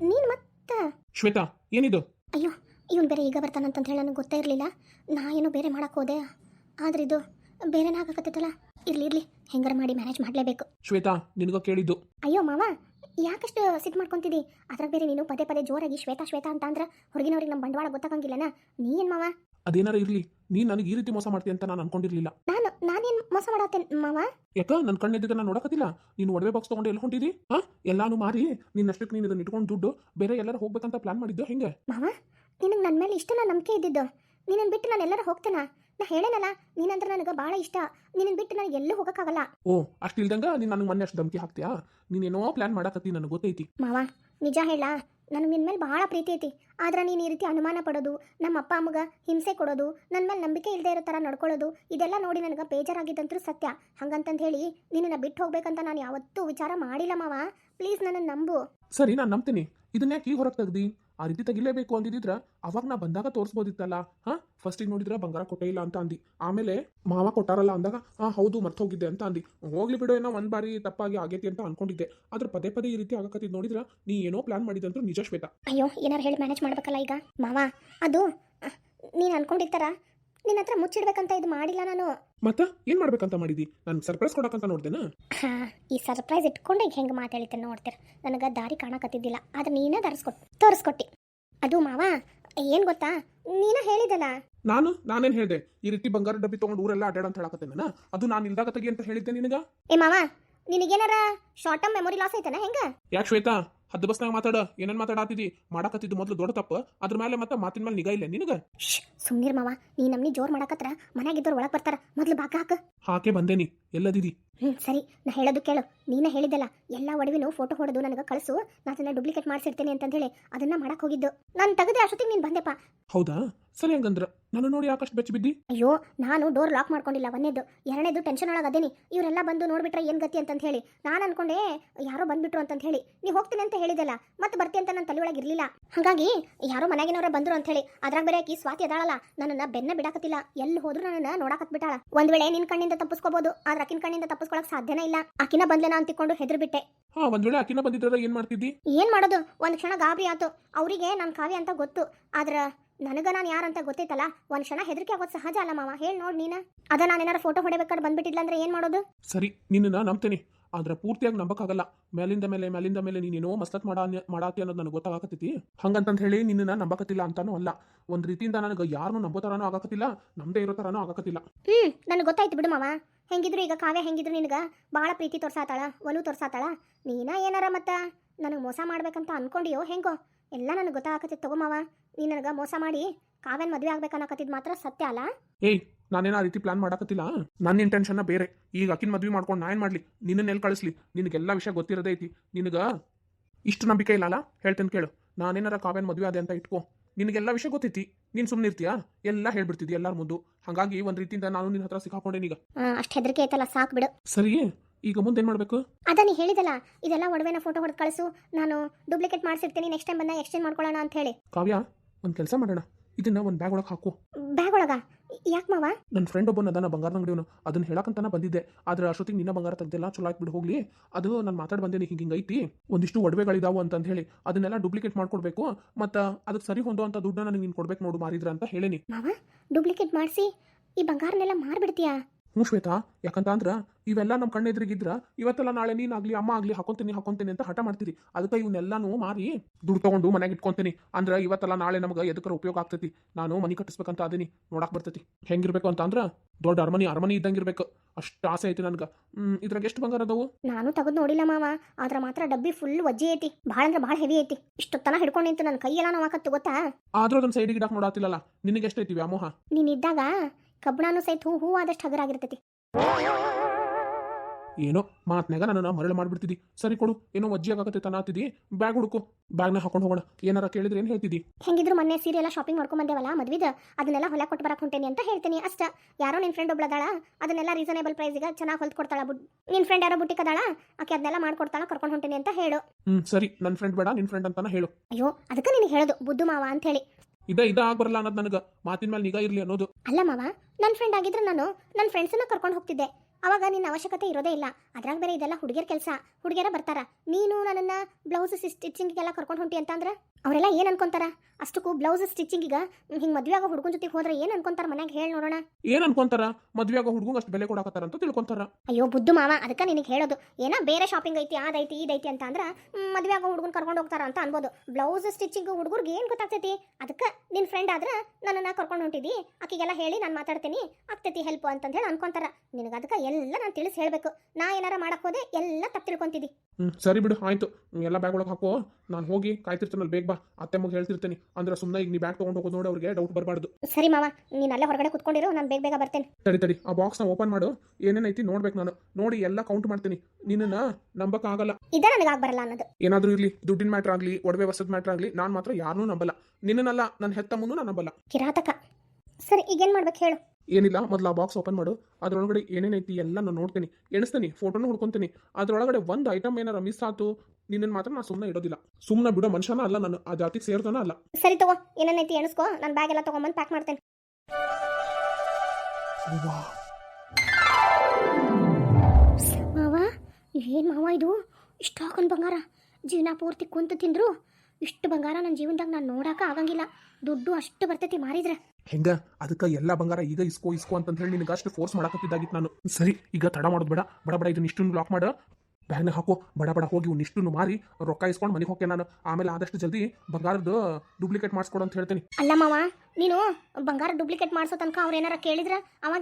ನೀನು ಮತ್ತ? ಶ್ವೇತಾ ಏನಿದು? ಅಯ್ಯೋ ಇವನ್ ಬೇರೆ ಈಗ ಬರ್ತಾನಂತಂತ ಹೇಳಿ ನನಗೆ ಗೊತ್ತೇ ಇರಲಿಲ್ಲ. ನಾ ಏನೋ ಬೇರೆ ಮಾಡಕ್ಕೆ ಹೋದೆ. ಆದ್ರೆ ಇದು ಬೇರೆನೇ ಆಗಕತ್ತೈತಲ್ಲ. ಇರ್ಲಿ ಇರ್ಲಿ ಹೆಂಗಾರ ಮಾಡಿ ಮ್ಯಾನೇಜ್ ಮಾಡ್ಲೇಬೇಕು. ಶ್ವೇತಾ ನಿನಗೋ ಕೇಳಿದ್ದು. ಅಯ್ಯೋ ಮಾವ ಯಾಕಷ್ಟು ಸಿಟ್ಟು ಮಾಡ್ಕೊಂತಿದಿ ಅದ್ರಾಗ ಬೇರೆ ನೀನು ಪದೇ ಪದೇ ಜೋರಾಗಿ ಶ್ವೇತಾ ಶ್ವೇತಾ ಅಂತ ಅಂದ್ರೆ ಹೊರಗಿನವ್ರಿಗೆ ನಮ್ಮ ಬಂಡವಾಳ ಗೊತ್ತಾಗಂಗಿಲ್ಲನ? ನೀ ಏನು ಮಾವ? ಅದೇನಾರ ಇರ್ಲಿ ನೀನ್ ನನಗೆ ಈ ರೀತಿ ಮೋಸ ಮಾಡ್ತೀಯ ಅಂತ ನಾನು ಅನ್ಕೊಂಡಿರ್ಲಿಲ್ಲ. ನಾನು ನಾನೇನು ಮೋಸ ಮಾಡತ್ತೇನೆ ಮಾವ? ಯಾಕ ನನ್ನ ಕಣ್ಣೆದ್ದಿದ್ದ ನಾನು ನೋಡಕತ್ತಿಲ್ಲ? ನೀನು ಒಡವೆ ಬಾಕ್ಸ್ ತಗೊಂಡು ಎಲ್ಲಿ ಹೊಂಟಿದಿ? ಹಾ? ಎಲ್ಲಾನು ಮಾರಿ ನಿನ್ನಷ್ಟಕ್ಕೆ ನೀನು ಇದನ್ನ ಇಟ್ಕೊಂಡು ದುಡ್ಡು ಬೇರೆ ಎಲ್ಲರೂ ಹೋಗ್ಬೇಕಂತ ಪ್ಲಾನ್ ಮಾಡಿದ್ದು ಹೆಂಗೆ? ಮಾವ ನಿನಗೆ ನನ್ನ ಮೇಲೆ ನಾನು ನಂಬಿಕೆ ಇದ್ದಿದ್ದು? ನಿನ್ನನ್ನು ಬಿಟ್ಟು ನಾನು ಎಲ್ಲರೂ ಹೋಗ್ತೇನ? ನಾ ಹೇಳೇನಲ್ಲ ನೀನಂದ್ರೆ ನನಗೆ ಭಾಳ ಇಷ್ಟ. ನಿನ್ನನ್ನು ಬಿಟ್ಟು ನಾನು ಎಲ್ಲೂ ಹೋಗೋಕ್ಕಾಗಲ್ಲ. ಓ ಅಷ್ಟು ಇಲ್ದಂಗ ನೀನು ನನಗೆ ಮೊನ್ನೆ ಅಷ್ಟು ಧಮಕಿ ಹಾಕ್ತೀಯಾ? ನೀನೇನೋ ಪ್ಲಾನ್ ಮಾಡಕತ್ತಿ ನನಗೆ ಗೊತ್ತೈತಿ. ಮಾವ ನಿಜ ಹೇಳ. ನನಗೆ ನಿನ್ನ ಮೇಲೆ ಭಾಳ ಪ್ರೀತಿ ಐತಿ. ಆದ್ರೆ ನೀನು ಈ ರೀತಿ ಅನುಮಾನ ಪಡೋದು, ನಮ್ಮ ಅಪ್ಪ ಅಮ್ಮಗ ಹಿಂಸೆ ಕೊಡೋದು ನನ್ನ ಮೇಲೆ ನಂಬಿಕೆ ಇಲ್ಲದೆ ಇರೋ ಥರ ನಡ್ಕೊಳ್ಳೋದು, ಇದೆಲ್ಲ ನೋಡಿ ನನಗೆ ಬೇಜಾರಾಗಿದ್ದಂತೂ ಸತ್ಯ. ಹಂಗಂತಂದು ಹೇಳಿ ನಿನ್ನನ್ನು ಬಿಟ್ಟು ಹೋಗ್ಬೇಕಂತ ನಾನು ಯಾವತ್ತೂ ವಿಚಾರ ಮಾಡಿಲ್ಲ ಮಾವ. ಪ್ಲೀಸ್ ನನ್ನನ್ನು ನಂಬು. ಸರಿ, ನಾನು ನಂಬ್ತೀನಿ. ಇದನ್ನ ಯಾಕೆ ಹೊರಗೆ ತೆಗ್ದಿ? ಆ ರೀತಿ ತೆಗಿಲೇಬೇಕು ಅಂದಿದ್ರ ಅವಾಗ ನಾ ಬಂದಾಗ ತೋರಿಸ್ಬೋದಿತ್ತಲ್ಲ, ಹಾಂ? ಫಸ್ಟಿಗೆ ನೋಡಿದ್ರೆ ಬಂಗಾರ ಕೊಟ್ಟೇ ಇಲ್ಲ ಅಂತ ಅಂದಿ. ಆಮೇಲೆ ಮಾವ ಕೊಟ್ಟಾರಲ್ಲ ಅಂದಾಗ, ಹಾಂ, ಹೌದು ಹೋಗಿದ್ದೆ ಅಂತ ಅಂದಿ. ಹೋಗ್ಲಿ ಬಿಡು, ಏನೋ ಒಂದ್ ಬಾರಿ ತಪ್ಪಾಗಿ ಆಗೈತಿ ಅಂತ ಅನ್ಕೊಂಡಿದ್ದೆ. ಆದ್ರೆ ಪದೇ ಪದೇ ಈ ರೀತಿ ಆಗಕತ್ತಿದ್ ನೋಡಿದ್ರ ನೀ ಏನೋ ಪ್ಲಾನ್ ಮಾಡಿದಂತೂ ನಿಜ ಶ್ವೇತ. ಅಯ್ಯೋ, ಏನಾರು ಹೇಳಿ ಮ್ಯಾನೇಜ್ ಮಾಡ್ಬೇಕಲ್ಲ ಈಗ? ಮಾವ, ಅದು, ನೀನು ಅನ್ಕೊಂಡಿರ್ತಾರ? ನಿನ್ನ ಹತ್ರ ಮುಚ್ಚಿಡ್ಬೇಕಂತ ಇದು ಮಾಡಿಲ್ಲ ನಾನು. ಮತ್ತ ಏನ್ ಮಾಡ್ಬೇಕಂತ ಮಾಡಿದಿ? ನಾನು ಸರ್ಪ್ರೈಸ್ ಕೊಡಕಂತ ನೋಡ್ದೇನಾ? ಹಾ ಈ ಸರ್ಪ್ರೈಸ್ ಇಟ್ಕೊಂಡು ಈಗ ಹೆಂಗೆ ಮಾತಾಡಿತೇನೆ ನೋಡ್ತೀರ. ನನಗೆ ದಾರಿ ಕಾಣಕತ್ತಿದ್ದಿಲ್ಲ ಆದ್ರೆ ನೀನೇ ತರಿಸ್ಕೊಟ್ ತೋರಿಸ್ಕೊಟ್ಟಿ. ಅದು ಮಾವ ಏನು ಗೊತ್ತಾ? ನೀನ ಹೇಳಿದಲ್ಲ ನಾನು? ನಾನೇನ್ ಹೇಳ್ದೆ? ಈ ರೀತಿ ಬಂಗಾರ ಡಬ್ಬಿ ತಗೊಂಡು ಊರೆಲ್ಲ ಅಡ್ಡಾಡ ಅಂತ ಹೇಳಕತ್ತೇನ ಅದು ನಾನು ಇಲ್ದಾಗ ತೆಗಿ ಅಂತ ಹೇಳಿದ್ದೆ ನಿನಗ? ಏ ಮಾವ ನಿನಗೇನಾರ ಶಾರ್ಟ್ ಟರ್ಮ್ ಮೆಮೊರಿ ಲಾಸ್ ಐತನ ಹೆಂಗ? ಯಾಕೆ ಶ್ವೇತಾ? ಹದ್ದು ಬಸ್ನಾಗ ಮಾತಾಡ, ಏನೇನ್ ಮಾತಾಡಾತಿದಿ? ಮಾಡಾಕತ್ತಿದ್ದು ಮೊದಲು ದೊಡ್ಡ ತಪ್ಪ. ಅದ್ರ ಮೇಲೆ ಮತ್ತೆ ಮಾತಿನ ಮೇಲೆ ನಿಗಾ ಇಲ್ಲ ನಿನಗ? ಸುಮ್ನಿರ್ ಮಾವ, ನೀ ನಮ್ನಿ ಜೋರ್ ಮಾಡಾಕತ್ರ ಮನ್ಯಾಗಿದ್ದವ್ರು ಒಳಗ್ ಬರ್ತಾರ, ಮೊದ್ಲು ಬಾಕ ಹಾಕ. ಹಾಕೆ ಬಂದೇನಿ ಎಲ್ಲದಿದಿ ಹ್ಞೂ ಸರಿ ನಾ ಹೇಳೋದು ಕೇಳು. ನೀನೇ ಹೇಳಿದ್ದಲ್ಲ ಎಲ್ಲಾ ಒಡವಿನೂ ಫೋಟೋ ಹೊಡೆದು ನನಗೆ ಕಳಿಸು. ನಾ ಅದನ್ನ ಡೂಪ್ಲಿಕೇಟ್ ಮಾಡಿಸಿರ್ತೇನೆ ಅಂತ ಹೇಳಿ ಅದನ್ನ ಮಾಡಕ್ ಹೋಗಿದ್ದು. ನಾನು ತೆಗೆದ್ರೆ ಅಷ್ಟೊತ್ತಿಗೆ ನೀನು ಬಂದೆಪ್ಪ. ಹೌದಾ? ಸರಿ ಹಂಗಂದ್ರ ನಾನು ನೋಡಿ ಯಾಕಷ್ಟು ಬೆಚ್ಚ ಬಿದ್ದಿ ಅಯ್ಯೋ ನಾನು ಡೋರ್ ಲಾಕ್ ಮಾಡ್ಕೊಂಡಿಲ್ಲ ಒಂದೇದು. ಎರಡನೇದು ಟೆನ್ಷನ್ ಒಳಗೆ ಅದೇನಿ. ಇವರೆಲ್ಲ ಬಂದು ನೋಡ್ಬಿಟ್ರೆ ಏನ್ ಗತಿ ಅಂತಂತ ಹೇಳಿ ನಾನು ಅನ್ಕೊಂಡೆ ಯಾರೋ ಬಂದ್ಬಿಟ್ರು ಅಂತಂತ ಹೇಳಿ ನೀವು ಹೋಗ್ತೀನಿ ಅಂತ ಹೇಳಿದಲ್ಲ ಮತ್ತೆ ಬರ್ತಿ ಅಂತ ನನ್ನ ತಲೆ ಒಳಗೆ ಇರಲಿಲ್ಲ. ಹಾಗಾಗಿ ಯಾರೋ ಮನೆಗಿನವ್ರ ಬಂದ್ರು ಅಂತ ಹೇಳಿ ಅದ್ರಾಗ ಬೇರೆ ಆಕಿ ಸ್ವಾತಿ ಅದಾಳಲ್ಲ ನನ್ನ ಬೆನ್ನ ಬಿಡಾಕತ್ತಿಲ್ಲ. ಎಲ್ಲಿ ಹೋದ್ರು ನನ್ನ ನೋಡಾಕತ್ ಬಿಟ್ಟಾಳ ಒಂದ್ ವೇಳೆ ನಿನ್ ಕಣ್ಣಿಂದ ತಪ್ಪಿಸ್ಕೋಬಹುದು ಆದ್ರೆ ಅಕ್ಕಿನ ಕಣ್ಣಿಂದ ತಪ್ಪಿಸ್ಕೊಳಕ್ ಸಾಧ್ಯನೇ ಇಲ್ಲ. ಆಕಿನ ಬಂದ್ಲೇನ ಅಂತಿಕೊಂಡು ಹೆದರ್ ಬಿಟ್ಟೆ ಹಾ ಒಂದ್ ವೇಳೆ ಅಕಿನ ಬಂದಿದ್ರ ಏನ್ ಮಾಡ್ತಿದ್ದಿ? ಏನ್ ಮಾಡೋದು? ಒಂದ್ ಕ್ಷಣ ಗಾಬರಿ ಆತು ಅವರಿಗೆ ನನ್ ಕಾವ್ಯ ಅಂತ ಗೊತ್ತು. ಆದ್ರ ನನಗ ನಾನು ಯಾರಂತ ಗೊತ್ತೈತಲ್ಲ? ಒಂದ್ ಕ್ಷಣ ಹೆದರಿಕೆ ಆಗೋದು ಸಹಜ ಅಲ್ಲ ಮಾವ. ಹೇಳಿ ನೋಡ್ ನೀನ. ಅದ ನಾನೇನಾರ ಫೋಟೋ ಹೊಡೆಬೇಕಾದ್ರೆ ಬಂದ್ಬಿಟ್ಟಿಲ್ಲ ಅಂದ್ರೆ ಏನ್ ಮಾಡೋದು? ಸರಿ ನಿನ್ನ ನಂಬ್ತೇನೆ. ಆದ್ರೆ ಪೂರ್ತಿಯಾಗಿ ನಂಬಕ್ಕಾಗಲ್ಲ. ಮೇಲಿಂದ ಮೇಲೆ ಮೇಲಿಂದ ಮೇಲೆ ನೀನೇನೋ ಮಸ್ಲತ್ ಮಾಡ ಮಾಡಾತಿ ಅನ್ನೋದು ನನಗೆ ಗೊತ್ತಾಗತ್ತೈತಿ ಹಂಗಂತಂತ ಹೇಳಿ ನಿನ್ನ ನಂಬಕತ್ತಿಲ್ಲ ಅಂತಾನೂ ಅಲ್ಲ. ಒಂದ್ ರೀತಿಯಿಂದ ನನಗೆ ಯಾರನ್ನೂ ನಂಬೋ ತರಾನೂ ಆಗಕತ್ತಿಲ್ಲ, ನಮ್ದೇ ಇರೋ ತರಾನೂ ಆಗಕತ್ತಿಲ್ಲ. ಹ್ಮ್, ನನಗೆ ಗೊತ್ತಾಯ್ತು ಬಿಡು ಮಾವ. ಹೆಂಗಿದ್ರು ಈಗ ಕಾವ್ಯ ಹೆಂಗಿದ್ರು ನಿನಗ? ಬಹಳ ಪ್ರೀತಿ ತೋರ್ಸಾತಾಳ, ಒಲು ತೋರ್ಸಾತಾಳ. ನೀನ ಏನಾರ ಮತ್ತ? ನನಗೆ ಮೋಸ ಮಾಡ್ಬೇಕಂತ ಅನ್ಕೊಂಡಿಯೋ ಹೆಂಗೋ? ಎಲ್ಲ ನನಗೆ ಗೊತ್ತಾಗತ್ತೆ ತಗೋ ಮಾವ. ನೀ ನನಗೆ ಮೋಸ ಮಾಡಿ ಕಾವ್ಯನ ಮದುವೆ ಆಗ್ಬೇಕನ್ನಕತ್ತಿದ್ ಮಾತ್ರ ಸತ್ಯ ಅಲ್ಲ? ಏಯ್ ನಾನೇನ ಆ ರೀತಿ ಪ್ಲಾನ್ ಮಾಡಕತ್ತಿಲ್ಲ? ನನ್ನ ಇಂಟೆನ್ಷನ್ ಬೇರೆ. ಈಗ ಅಕ್ಕಿನ ಮದ್ವೆ ಮಾಡ್ಕೊಂಡು ನಾ ಏನ್ ಮಾಡ್ಲಿ? ನಿನ್ನ ಎಲ್ಲಿ ಕಳಿಸ್ಲಿ? ನಿನಗೆಲ್ಲ ವಿಷಯ ಗೊತ್ತಿರೋದೇ ಐತಿ. ನಿನಗ ಇಷ್ಟು ನಂಬಿಕೆ ಇಲ್ಲಲ್ಲ ಹೇಳ್ತೇನೆ ಕೇಳು. ನಾನೇನಾರ ಕಾವೇನ್ ಮದುವೆ ಅದೇ ಅಂತ ಇಟ್ಕೋ. ನಿನಗೆಲ್ಲ ವಿಷಯ ಗೊತ್ತೈತಿ. ನೀನು ಸುಮ್ಮನೆ ಇರ್ತೀಯಾ? ಎಲ್ಲ ಹೇಳ್ಬಿಡ್ತಿದ್ದಿ ಎಲ್ಲಾರ ಮುಂದೆ. ಹಾಗಾಗಿ ಒಂದು ರೀತಿಯಿಂದ ನಾನು ನಿನ್ನ ಹತ್ರ ಸಿಕ್ಕಾಕೊಂಡೇನೀಗ ಅಷ್ಟು ಹೆದರಿಕೆ ಐತಲ್ಲ ಸಾಕು ಬಿಡು. ಸರಿ ಈಗ ಮುಂದೆ ಏನ್ ಮಾಡಬೇಕು? ಅದ ನೀ ಹೇಳಿದಲ್ಲ ಇದೆಲ್ಲ ಒಡವೆನ ಫೋಟೋ ಹೊಡೆದು ಕಳಿಸು. ನಾನು ಡೂಪ್ಲಿಕೇಟ್ ಮಾಡ್ಸಿರ್ತೀನಿ ನೆಕ್ಸ್ಟ್ ಟೈಮ್ ಬಂದಾಗ ಎಕ್ಸ್ಚೇಂಜ್ ಮಾಡ್ಕೊಳ್ಳೋಣ ಅಂತ ಹೇಳಿ. ಕಾವ್ಯ ಒಂದು ಕೆಲಸ ಮಾಡೋಣ. ಇದನ್ನ ಒಂದು ಬ್ಯಾಗ್ ಒಳಗೆ ಹಾಕು. ಬ್ಯಾಗ್ ಒಳಗ? ಯಾಕೆ ಮಾವ? ನನ್ನ ಫ್ರೆಂಡ್ ಒಬ್ಬನ ಅದಾನ ಬಂಗಾರದ ಅಂಗಡಿಯವನು. ಅದನ್ನ ಹೇಳಕ್ಕಂತಾನ ಬಂದಿದ್ದೆ. ಆದ್ರೆ ಅಷ್ಟೊತ್ತಿಗೆ ನಿನ್ನ ಬಂಗಾರ ತೆಗ್ದೆಲ್ಲ ಚಲೋ ಬಿಡು ಹೋಗ್ಲಿ. ಅದು ನಾನು ಮಾತಾಡ್ ಬಂದೆ ಹಿಂಗೆ ಹಿಂಗೆ ಐತಿ. ಒಂದಿಷ್ಟು ಒಡವೆಗಳಿದಾವು ಅಂತ ಹೇಳಿ. ಅದನ್ನೆಲ್ಲ ಡೂಪ್ಲಿಕೇಟ್ ಮಾಡ್ಕೊಡ್ಬೇಕು. ಮತ್ತು ಅದಕ್ಕೆ ಸರಿ ಹೊಂದೋ ಅಂತ ದುಡ್ಡನ್ನ ನನಗೆ ನೀನು ಕೊಡ್ಬೇಕು ನೋಡು ಮಾರಿದ್ರ ಅಂತ ಹೇಳೇನಿ. ಮಾವ ಡೂಪ್ಲಿಕೇಟ್ ಮಾಡಿಸಿ. ಈ ಬಂಗಾರನೆಲ್ಲ ಮಾರ್ಬಿಡ್ತೀಯಾ? ಹ್ಞೂ ಶ್ವೇತಾ ಯಾಕಂತ ಅಂದ್ರ ಇವೆಲ್ಲ ನಮ್ಮ ಕಣ್ಣೆದ್ರಿಗಿದ್ರ ಇವತ್ತೆಲ್ಲ ನಾಳೆ ನೀನಾಗ್ಲಿ ಅಮ್ಮ ಆಗ್ಲಿ ಹಾಕೊಂತೀನಿ ಹಾಕೊಂತೀನಿ ಅಂತ ಹಠ ಮಾಡ್ತೀರಿ. ಅದಕ್ಕೆ ಇವನ್ನೆಲ್ಲಾನು ಮಾರಿ ದುಡ್ಡು ತಗೊಂಡು ಮನೆಗೆ ಇಟ್ಕೊಂತೀನಿ. ಅಂದ್ರೆ ಇವತ್ತೆಲ್ಲ ನಾಳೆ ನಮಗೆ ಎದಕ್ಕರ ಉಪಯೋಗ ಆಗ್ತೈತಿ? ನಾನು ಮನೆ ಕಟ್ಟಿಸ್ಬೇಕಂತ ಅದೀನಿ. ನೋಡಕ್ ಬರ್ತೈತಿ. ಹೆಂಗಿರ್ಬೇಕು ಅಂತ ಅಂದ್ರ ದೊಡ್ಡ ಅರಮನಿ ಅರಮನಿ ಇದ್ದಂಗಿರ್ಬೇಕು. ಅಷ್ಟು ಆಸೆ ಐತಿ ನನ್ಗೆ. ಹ್ಮ್ ಇದ್ರಾಗ ಎಷ್ಟು ಬಂಗಾರ ಅದಾವು? ನಾನು ತೆಗೆದು ನೋಡಿಲ್ಲ ಮಾವ. ಆದ್ರ ಮಾತ್ರ ಡಬ್ಬಿ ಫುಲ್ ವಜ್ಜಿ ಐತಿ. ಭಾಳ ಅಂದ್ರೆ ಭಾಳ ಹೆವಿ ಐತಿ. ಇಷ್ಟೊತ್ತನ ಹಿಡ್ಕೊಂಡು ನಿಂತು ನನ್ನ ಕೈಯೆಲ್ಲ ನೋವಾಕತ್ತು ಗೊತ್ತಾ? ಆದ್ರೂ ಅದನ್ನ ಸೈಡಿಗೆ ಇಡಕ್ ನೋಡಾತಿಲ್ಲಲ್ಲ. ನಿನಗೆ ಎಷ್ಟೈತಿ ವ್ಯಾಮೋಹ? ನೀನ್ ಇದ್ದಾಗ ಕಬ್ಬಣನು ಸಹಿತ ಹೂ ಹೂ ಆದಷ್ಟು ಹಗರಾಗಿರ್ತೈತಿ ಏನೋ ಮಾತ್ನಾಗ ನನ್ನ ಮರಳು ಮಾಡ್ಬಿಡ್ತಿದ್ದಿ ಸರಿ ಕೊಡು ಏನೋ ವಜ್ಜಿ ಆಗತ್ತೆ ತನಾತಿದಿ ಬ್ಯಾಗ್ ಹುಡುಕು ಬ್ಯಾಗ್ನ ಹಾಕೊಂಡು ಹೋಗೋಣ. ಏನಾರ ಕೇಳಿದ್ರೆ ಏನು ಹೇಳ್ತಿದ್ದಿ ಹೆಂಗಿದ್ರು ಮೊನ್ನೆ ಸೀರೆ ಎಲ್ಲ ಶಾಪಿಂಗ್ ಮಾಡ್ಕೊಂಡ್ ಬಂದೇವಲ್ಲ ಮದ್ವಿದ? ಅದನ್ನೆಲ್ಲ ಹೊಲ ಕೊಟ್ಟು ಬರಕ್ ಹೊಂಟೇನಿ ಅಂತ ಹೇಳ್ತೀನಿ ಅಷ್ಟ. ಯಾರೋ ನಿನ್ ಫ್ರೆಂಡ್ ಒಬ್ಳದಾಳ ಅದನ್ನೆಲ್ಲ ರೀಸನೇಬಲ್ ಪ್ರೈಸ್ಗೆ ಚೆನ್ನಾಗಿ ಹೊಲ್ದು ಕೊಡ್ತಾಳ ಬುಡ್ ನಿನ್ ಫ್ರೆಂಡ್ ಯಾರೋ ಬುಟ್ಟಿ ಕದಾಳ ಆಕೆ ಅದನ್ನೆಲ್ಲ ಮಾಡ್ಕೊಡ್ತಾಳ ಕರ್ಕೊಂಡು ಹೊಂಟೇನಿ ಅಂತ ಹೇಳು. ಹ್ಮ್ ಸರಿ ನನ್ನ ಫ್ರೆಂಡ್ ಬೇಡ ನಿನ್ ಫ್ರೆಂಡ್ ಅಂತಾನೆ ಹೇಳು. ಅಯ್ಯೋ ಅದಕ್ಕೆ ನೀನು ಹೇಳೋದು ಬುದ್ದು ಮಾವ ಅಂತ ಹೇಳಿ. ಇದ ಇದ ಆಗ್ಬರಲ್ಲ ಅನ್ನೋದು ನನಗೆ. ಮಾತಿನ ಮೇಲೆ ನಿಗಾ ಇರ್ಲಿ ಅನ್ನೋದು. ಅಲ್ಲ ಮಾವ ನನ್ನ ಫ್ರೆಂಡ್ ಆಗಿದ್ರೆ ನಾನು ನನ್ನ ಫ್ರೆಂಡ್ಸನ್ನ ಕರ್ಕೊಂಡು ಹೋಗ್ತಿದ್ದೆ. ಅವಾಗ ನಿನ್ನ ಅವಶ್ಯಕತೆ ಇರೋದೇ ಇಲ್ಲ. ಅದ್ರಾಗ ಬೇರೆ ಇದೆಲ್ಲ ಹುಡುಗಿಯರ ಕೆಲಸ. ಹುಡುಗಿಯರ ಬರ್ತಾರ. ನೀನು ನನ್ನನ್ನು ಬ್ಲೌಸ್ ಸ್ಟಿಚಿಂಗಿಗೆಲ್ಲ ಕರ್ಕೊಂಡು ಹೊಂಟಿ ಅಂತಂದ್ರೆ? ಅವರೆಲ್ಲ ಏನು ಅನ್ಕೊಂತಾರ? ಅಷ್ಟಕ್ಕೂ ಬ್ಲೌಸ್ ಸ್ಟಿಚಿಂಗಿಗೆ ಹಿಂಗೆ ಮದುವೆ ಆಗೋ ಹುಡುಗನ ಜೊತೆ ಹೋದ್ರೆ ಏನು ಅನ್ಕೊಂತಾರ ಮನ್ಯಾಗ? ಹೇಳಿ ನೋಡೋಣ. ಏನ್ ಅನ್ಕೊಂತಾರ? ಮದ್ವೆ ಆಗೋ ಹುಡುಗಂಗೆ ಅಷ್ಟು ಬೆಲೆ ಕೊಡಾಕತ್ತಾರ ಅಂತ ತಿಳ್ಕೊಂತಾರ. ಅಯ್ಯೋ ಬುದ್ದು ಮಾವ ಅದಕ್ಕೆ ನಿನಗೆ ಹೇಳೋದು. ಏನೋ ಬೇರೆ ಶಾಪಿಂಗ್ ಐತಿ ಅದೈತಿ ಇದೈತಿ ಅಂತ ಅಂದ್ರೆ ಮ್, ಮದ್ವೆ ಆಗೋ ಹುಡುಗನ್ ಕರ್ಕೊಂಡು ಹೋಗ್ತಾರ ಅಂತ ಅನ್ಬೋದು. ಬ್ಲೌಸ್ ಸ್ಟಿಚಿಂಗ್ ಹುಡುಗರಿಗೆ ಏನು ಗೊತ್ತಾಗ್ತೈತಿ? ಅದಕ್ಕೆ ನಿನ್ನ ಫ್ರೆಂಡ್ ಆದ್ರೆ ನನ್ನನ್ನು ಕರ್ಕೊಂಡು ಹೊಂಟಿದಿ. ಆಕಿಗೆಲ್ಲ ಹೇಳಿ ನಾನು ಮಾತಾಡ್ತೀನಿ. ಆಗ್ತೈತಿ ಹೆಲ್ಪ್ ಅಂತಂದು ಹೇಳಿ ಅನ್ಕೊಂತಾರ. ನಿನಗೆ ಅದಕ್ಕೆ ಎಲ್ಲ ನಾನು ತಿಳಿಸಿ ಹೇಳಬೇಕು. ನಾ ಏನಾರ ಮಾಡಕ್ ಹೋದೆ ಎಲ್ಲ ತಪ್ಪು ತಿಳ್ಕೊಂತಿದ್ದಿ ಹ್ಮ್ ಸರಿ ಬಿಡು ಆಯ್ತು. ಎಲ್ಲ ಬ್ಯಾಗ್ ಒಳಗೆ ಹಾಕೋ. ನಾನು ಹೋಗಿ ಕಾಯ್ತಿರ್ತೀನಲ್ಲ ಬೇಗ ಬಾ. ಅತ್ತೆ ಮಗ ಹೇಳ್ತಿರ್ತೀನಿ. ಅಂದ್ರೆ ಸುಮ್ಮನೆ ಈಗ ನೀ ಬ್ಯಾಗ್ ತೊಗೊಂಡು ಹೋಗೋದು ನೋಡಿ ಅವ್ರಿಗೆ ಡೌಟ್ ಬರಬಾರ್ದು. ಸರಿ ಮಾವಾ ನೀನ್ ಅಲ್ಲೇ ಹೊರಗಡೆ ಕುತ್ಕೊಂಡಿರು ನಾನು ಬೇಗ ಬೇಗ ಬರ್ತೇನೆ. ತಡಿ ತಡಿ ಆ ಬಾಕ್ಸ್ನ ಓಪನ್ ಮಾಡು. ಏನೇನೈತಿ ನೋಡ್ಬೇಕು ನಾನು. ನೋಡಿ ಎಲ್ಲ ಕೌಂಟ್ ಮಾಡ್ತೀನಿ. ನಿನ್ನನ್ನ ನಂಬಕ್ಕಾಗಲ್ಲ ಇದೇ ನನಗೆ ಬರಲ್ಲ ಅನ್ನೋದು. ಏನಾದ್ರೂ ಇರ್ಲಿ ದುಡ್ಡಿನ ಮ್ಯಾಟ್ರ್ ಆಗಲಿ ಒಡವೆ ವಸದ ಮ್ಯಾಟ್ರ್ ಆಗಲಿ ನಾನು ಮಾತ್ರ ಯಾರನ್ನೂ ನಂಬಲ್ಲ. ನಿನ್ನನ್ನಲ್ಲ ನನ್ನ ಹೆತ್ತಮ್ಮನೂ ನಾನು ನಂಬಲ್ಲ. ಕಿರಾತಕ. ಸರಿ ಈಗೇನು ಮಾಡ್ಬೇಕು ಹೇಳು. ಏನಿಲ್ಲ ಮೊದಲು ಆ ಬಾಕ್ಸ್ ಓಪನ್ ಮಾಡು. ಅದರೊಳಗಡೆ ಏನೇನೈತಿ ಎಲ್ಲ ನಾನು ನೋಡ್ತೀನಿ. ಎಣಿಸ್ತೀನಿ ಫೋಟೋನು ಹುಡ್ಕೊತೀನಿ. ಅದರೊಳಗಡೆ ಒಂದು ಐಟಮ್ ಏನಾರ ಮಿಸ್ ಆಯ್ತು ನಿನ್ನನ್ನು ಮಾತ್ರ ನಾನು ಸುಮ್ಮನೆ ಇಡೋದಿಲ್ಲ. ಸುಮ್ಮನೆ ಬಿಡೋ ಮನುಷ್ಯನ ಅಲ್ಲ ನಾನು ಆ ಜಾತಿಗೆ ಸೇರ್ತಾನ ಅಲ್ಲ. ಸರಿ ತಗೋ ಏನೇನೈತಿ ಎಣಿಸ್ಕೋ ನಾನು ಬ್ಯಾಗ್ ಎಲ್ಲ ತಗೊಂಬಂದು ಪ್ಯಾಕ್ ಮಾಡ್ತೇನೆ. ಮಾವ ಏನು ಮಾವ ಇದು? ಇಷ್ಟು ಹಾಕೊಂಡು ಬಂಗಾರ. ಜೀವನ ಪೂರ್ತಿ ಕುಂತು ತಿಂದ್ರು. ಇಷ್ಟು ಬಂಗಾರ ನನ್ನ ಜೀವನದಾಗ ನಾನು ನೋಡೋಕೆ ಆಗಂಗಿಲ್ಲ. ದುಡ್ಡು ಅಷ್ಟು ಬರ್ತೈತಿ ಮಾರಿದ್ರೆ. ಹೆಂಗ? ಅದಕ್ಕೆ ಎಲ್ಲ ಬಂಗಾರ ಈಗ ಇಸ್ಕೋ ಇಸ್ಕೋ ಅಂತ ಹೇಳಿ ನಿನಗೆ ಅಷ್ಟು ಫೋರ್ಸ್ ಮಾಡಕತ್ತಿದ್ದಾಗಿತ್ತು ನಾನು. ಸರಿ, ಈಗ ತಡ ಮಾಡೋದು ಬೇಡ. ಬಡ ಬಡ ಇದನ್ನ ಇಷ್ಟನ್ನು ಲಾಕ್ ಮಾಡ. ಬ್ಯಾಗ್ನ ಹಾಕೋ. ಬಡ ಬಡ, ಹೋಗಿ ಇವ್ನ ಇಷ್ಟನ್ನು ಮಾರಿ, ರೊಕ್ಕ ಇಸ್ಕೊಂಡು ಮನೆಗೆ ಹೋಗ್ತೇನೆ ನಾನು. ಆಮೇಲೆ ಆದಷ್ಟು ಜಲ್ದಿ ಬಂಗಾರದ ಡೂಪ್ಲಿಕೇಟ್ ಮಾಡಿಸ್ಕೊಡು ಅಂತ ಹೇಳ್ತೀನಿ. ಅಲ್ಲ ಮಾವ ನೀನು ಬಂಗಾರ ಡೂಪ್ಲಿಕೇಟ್ ಮಾಡ್ಸೋ ತನಕ ಅವ್ರು ಏನಾರ ಕೇಳಿದ್ರ?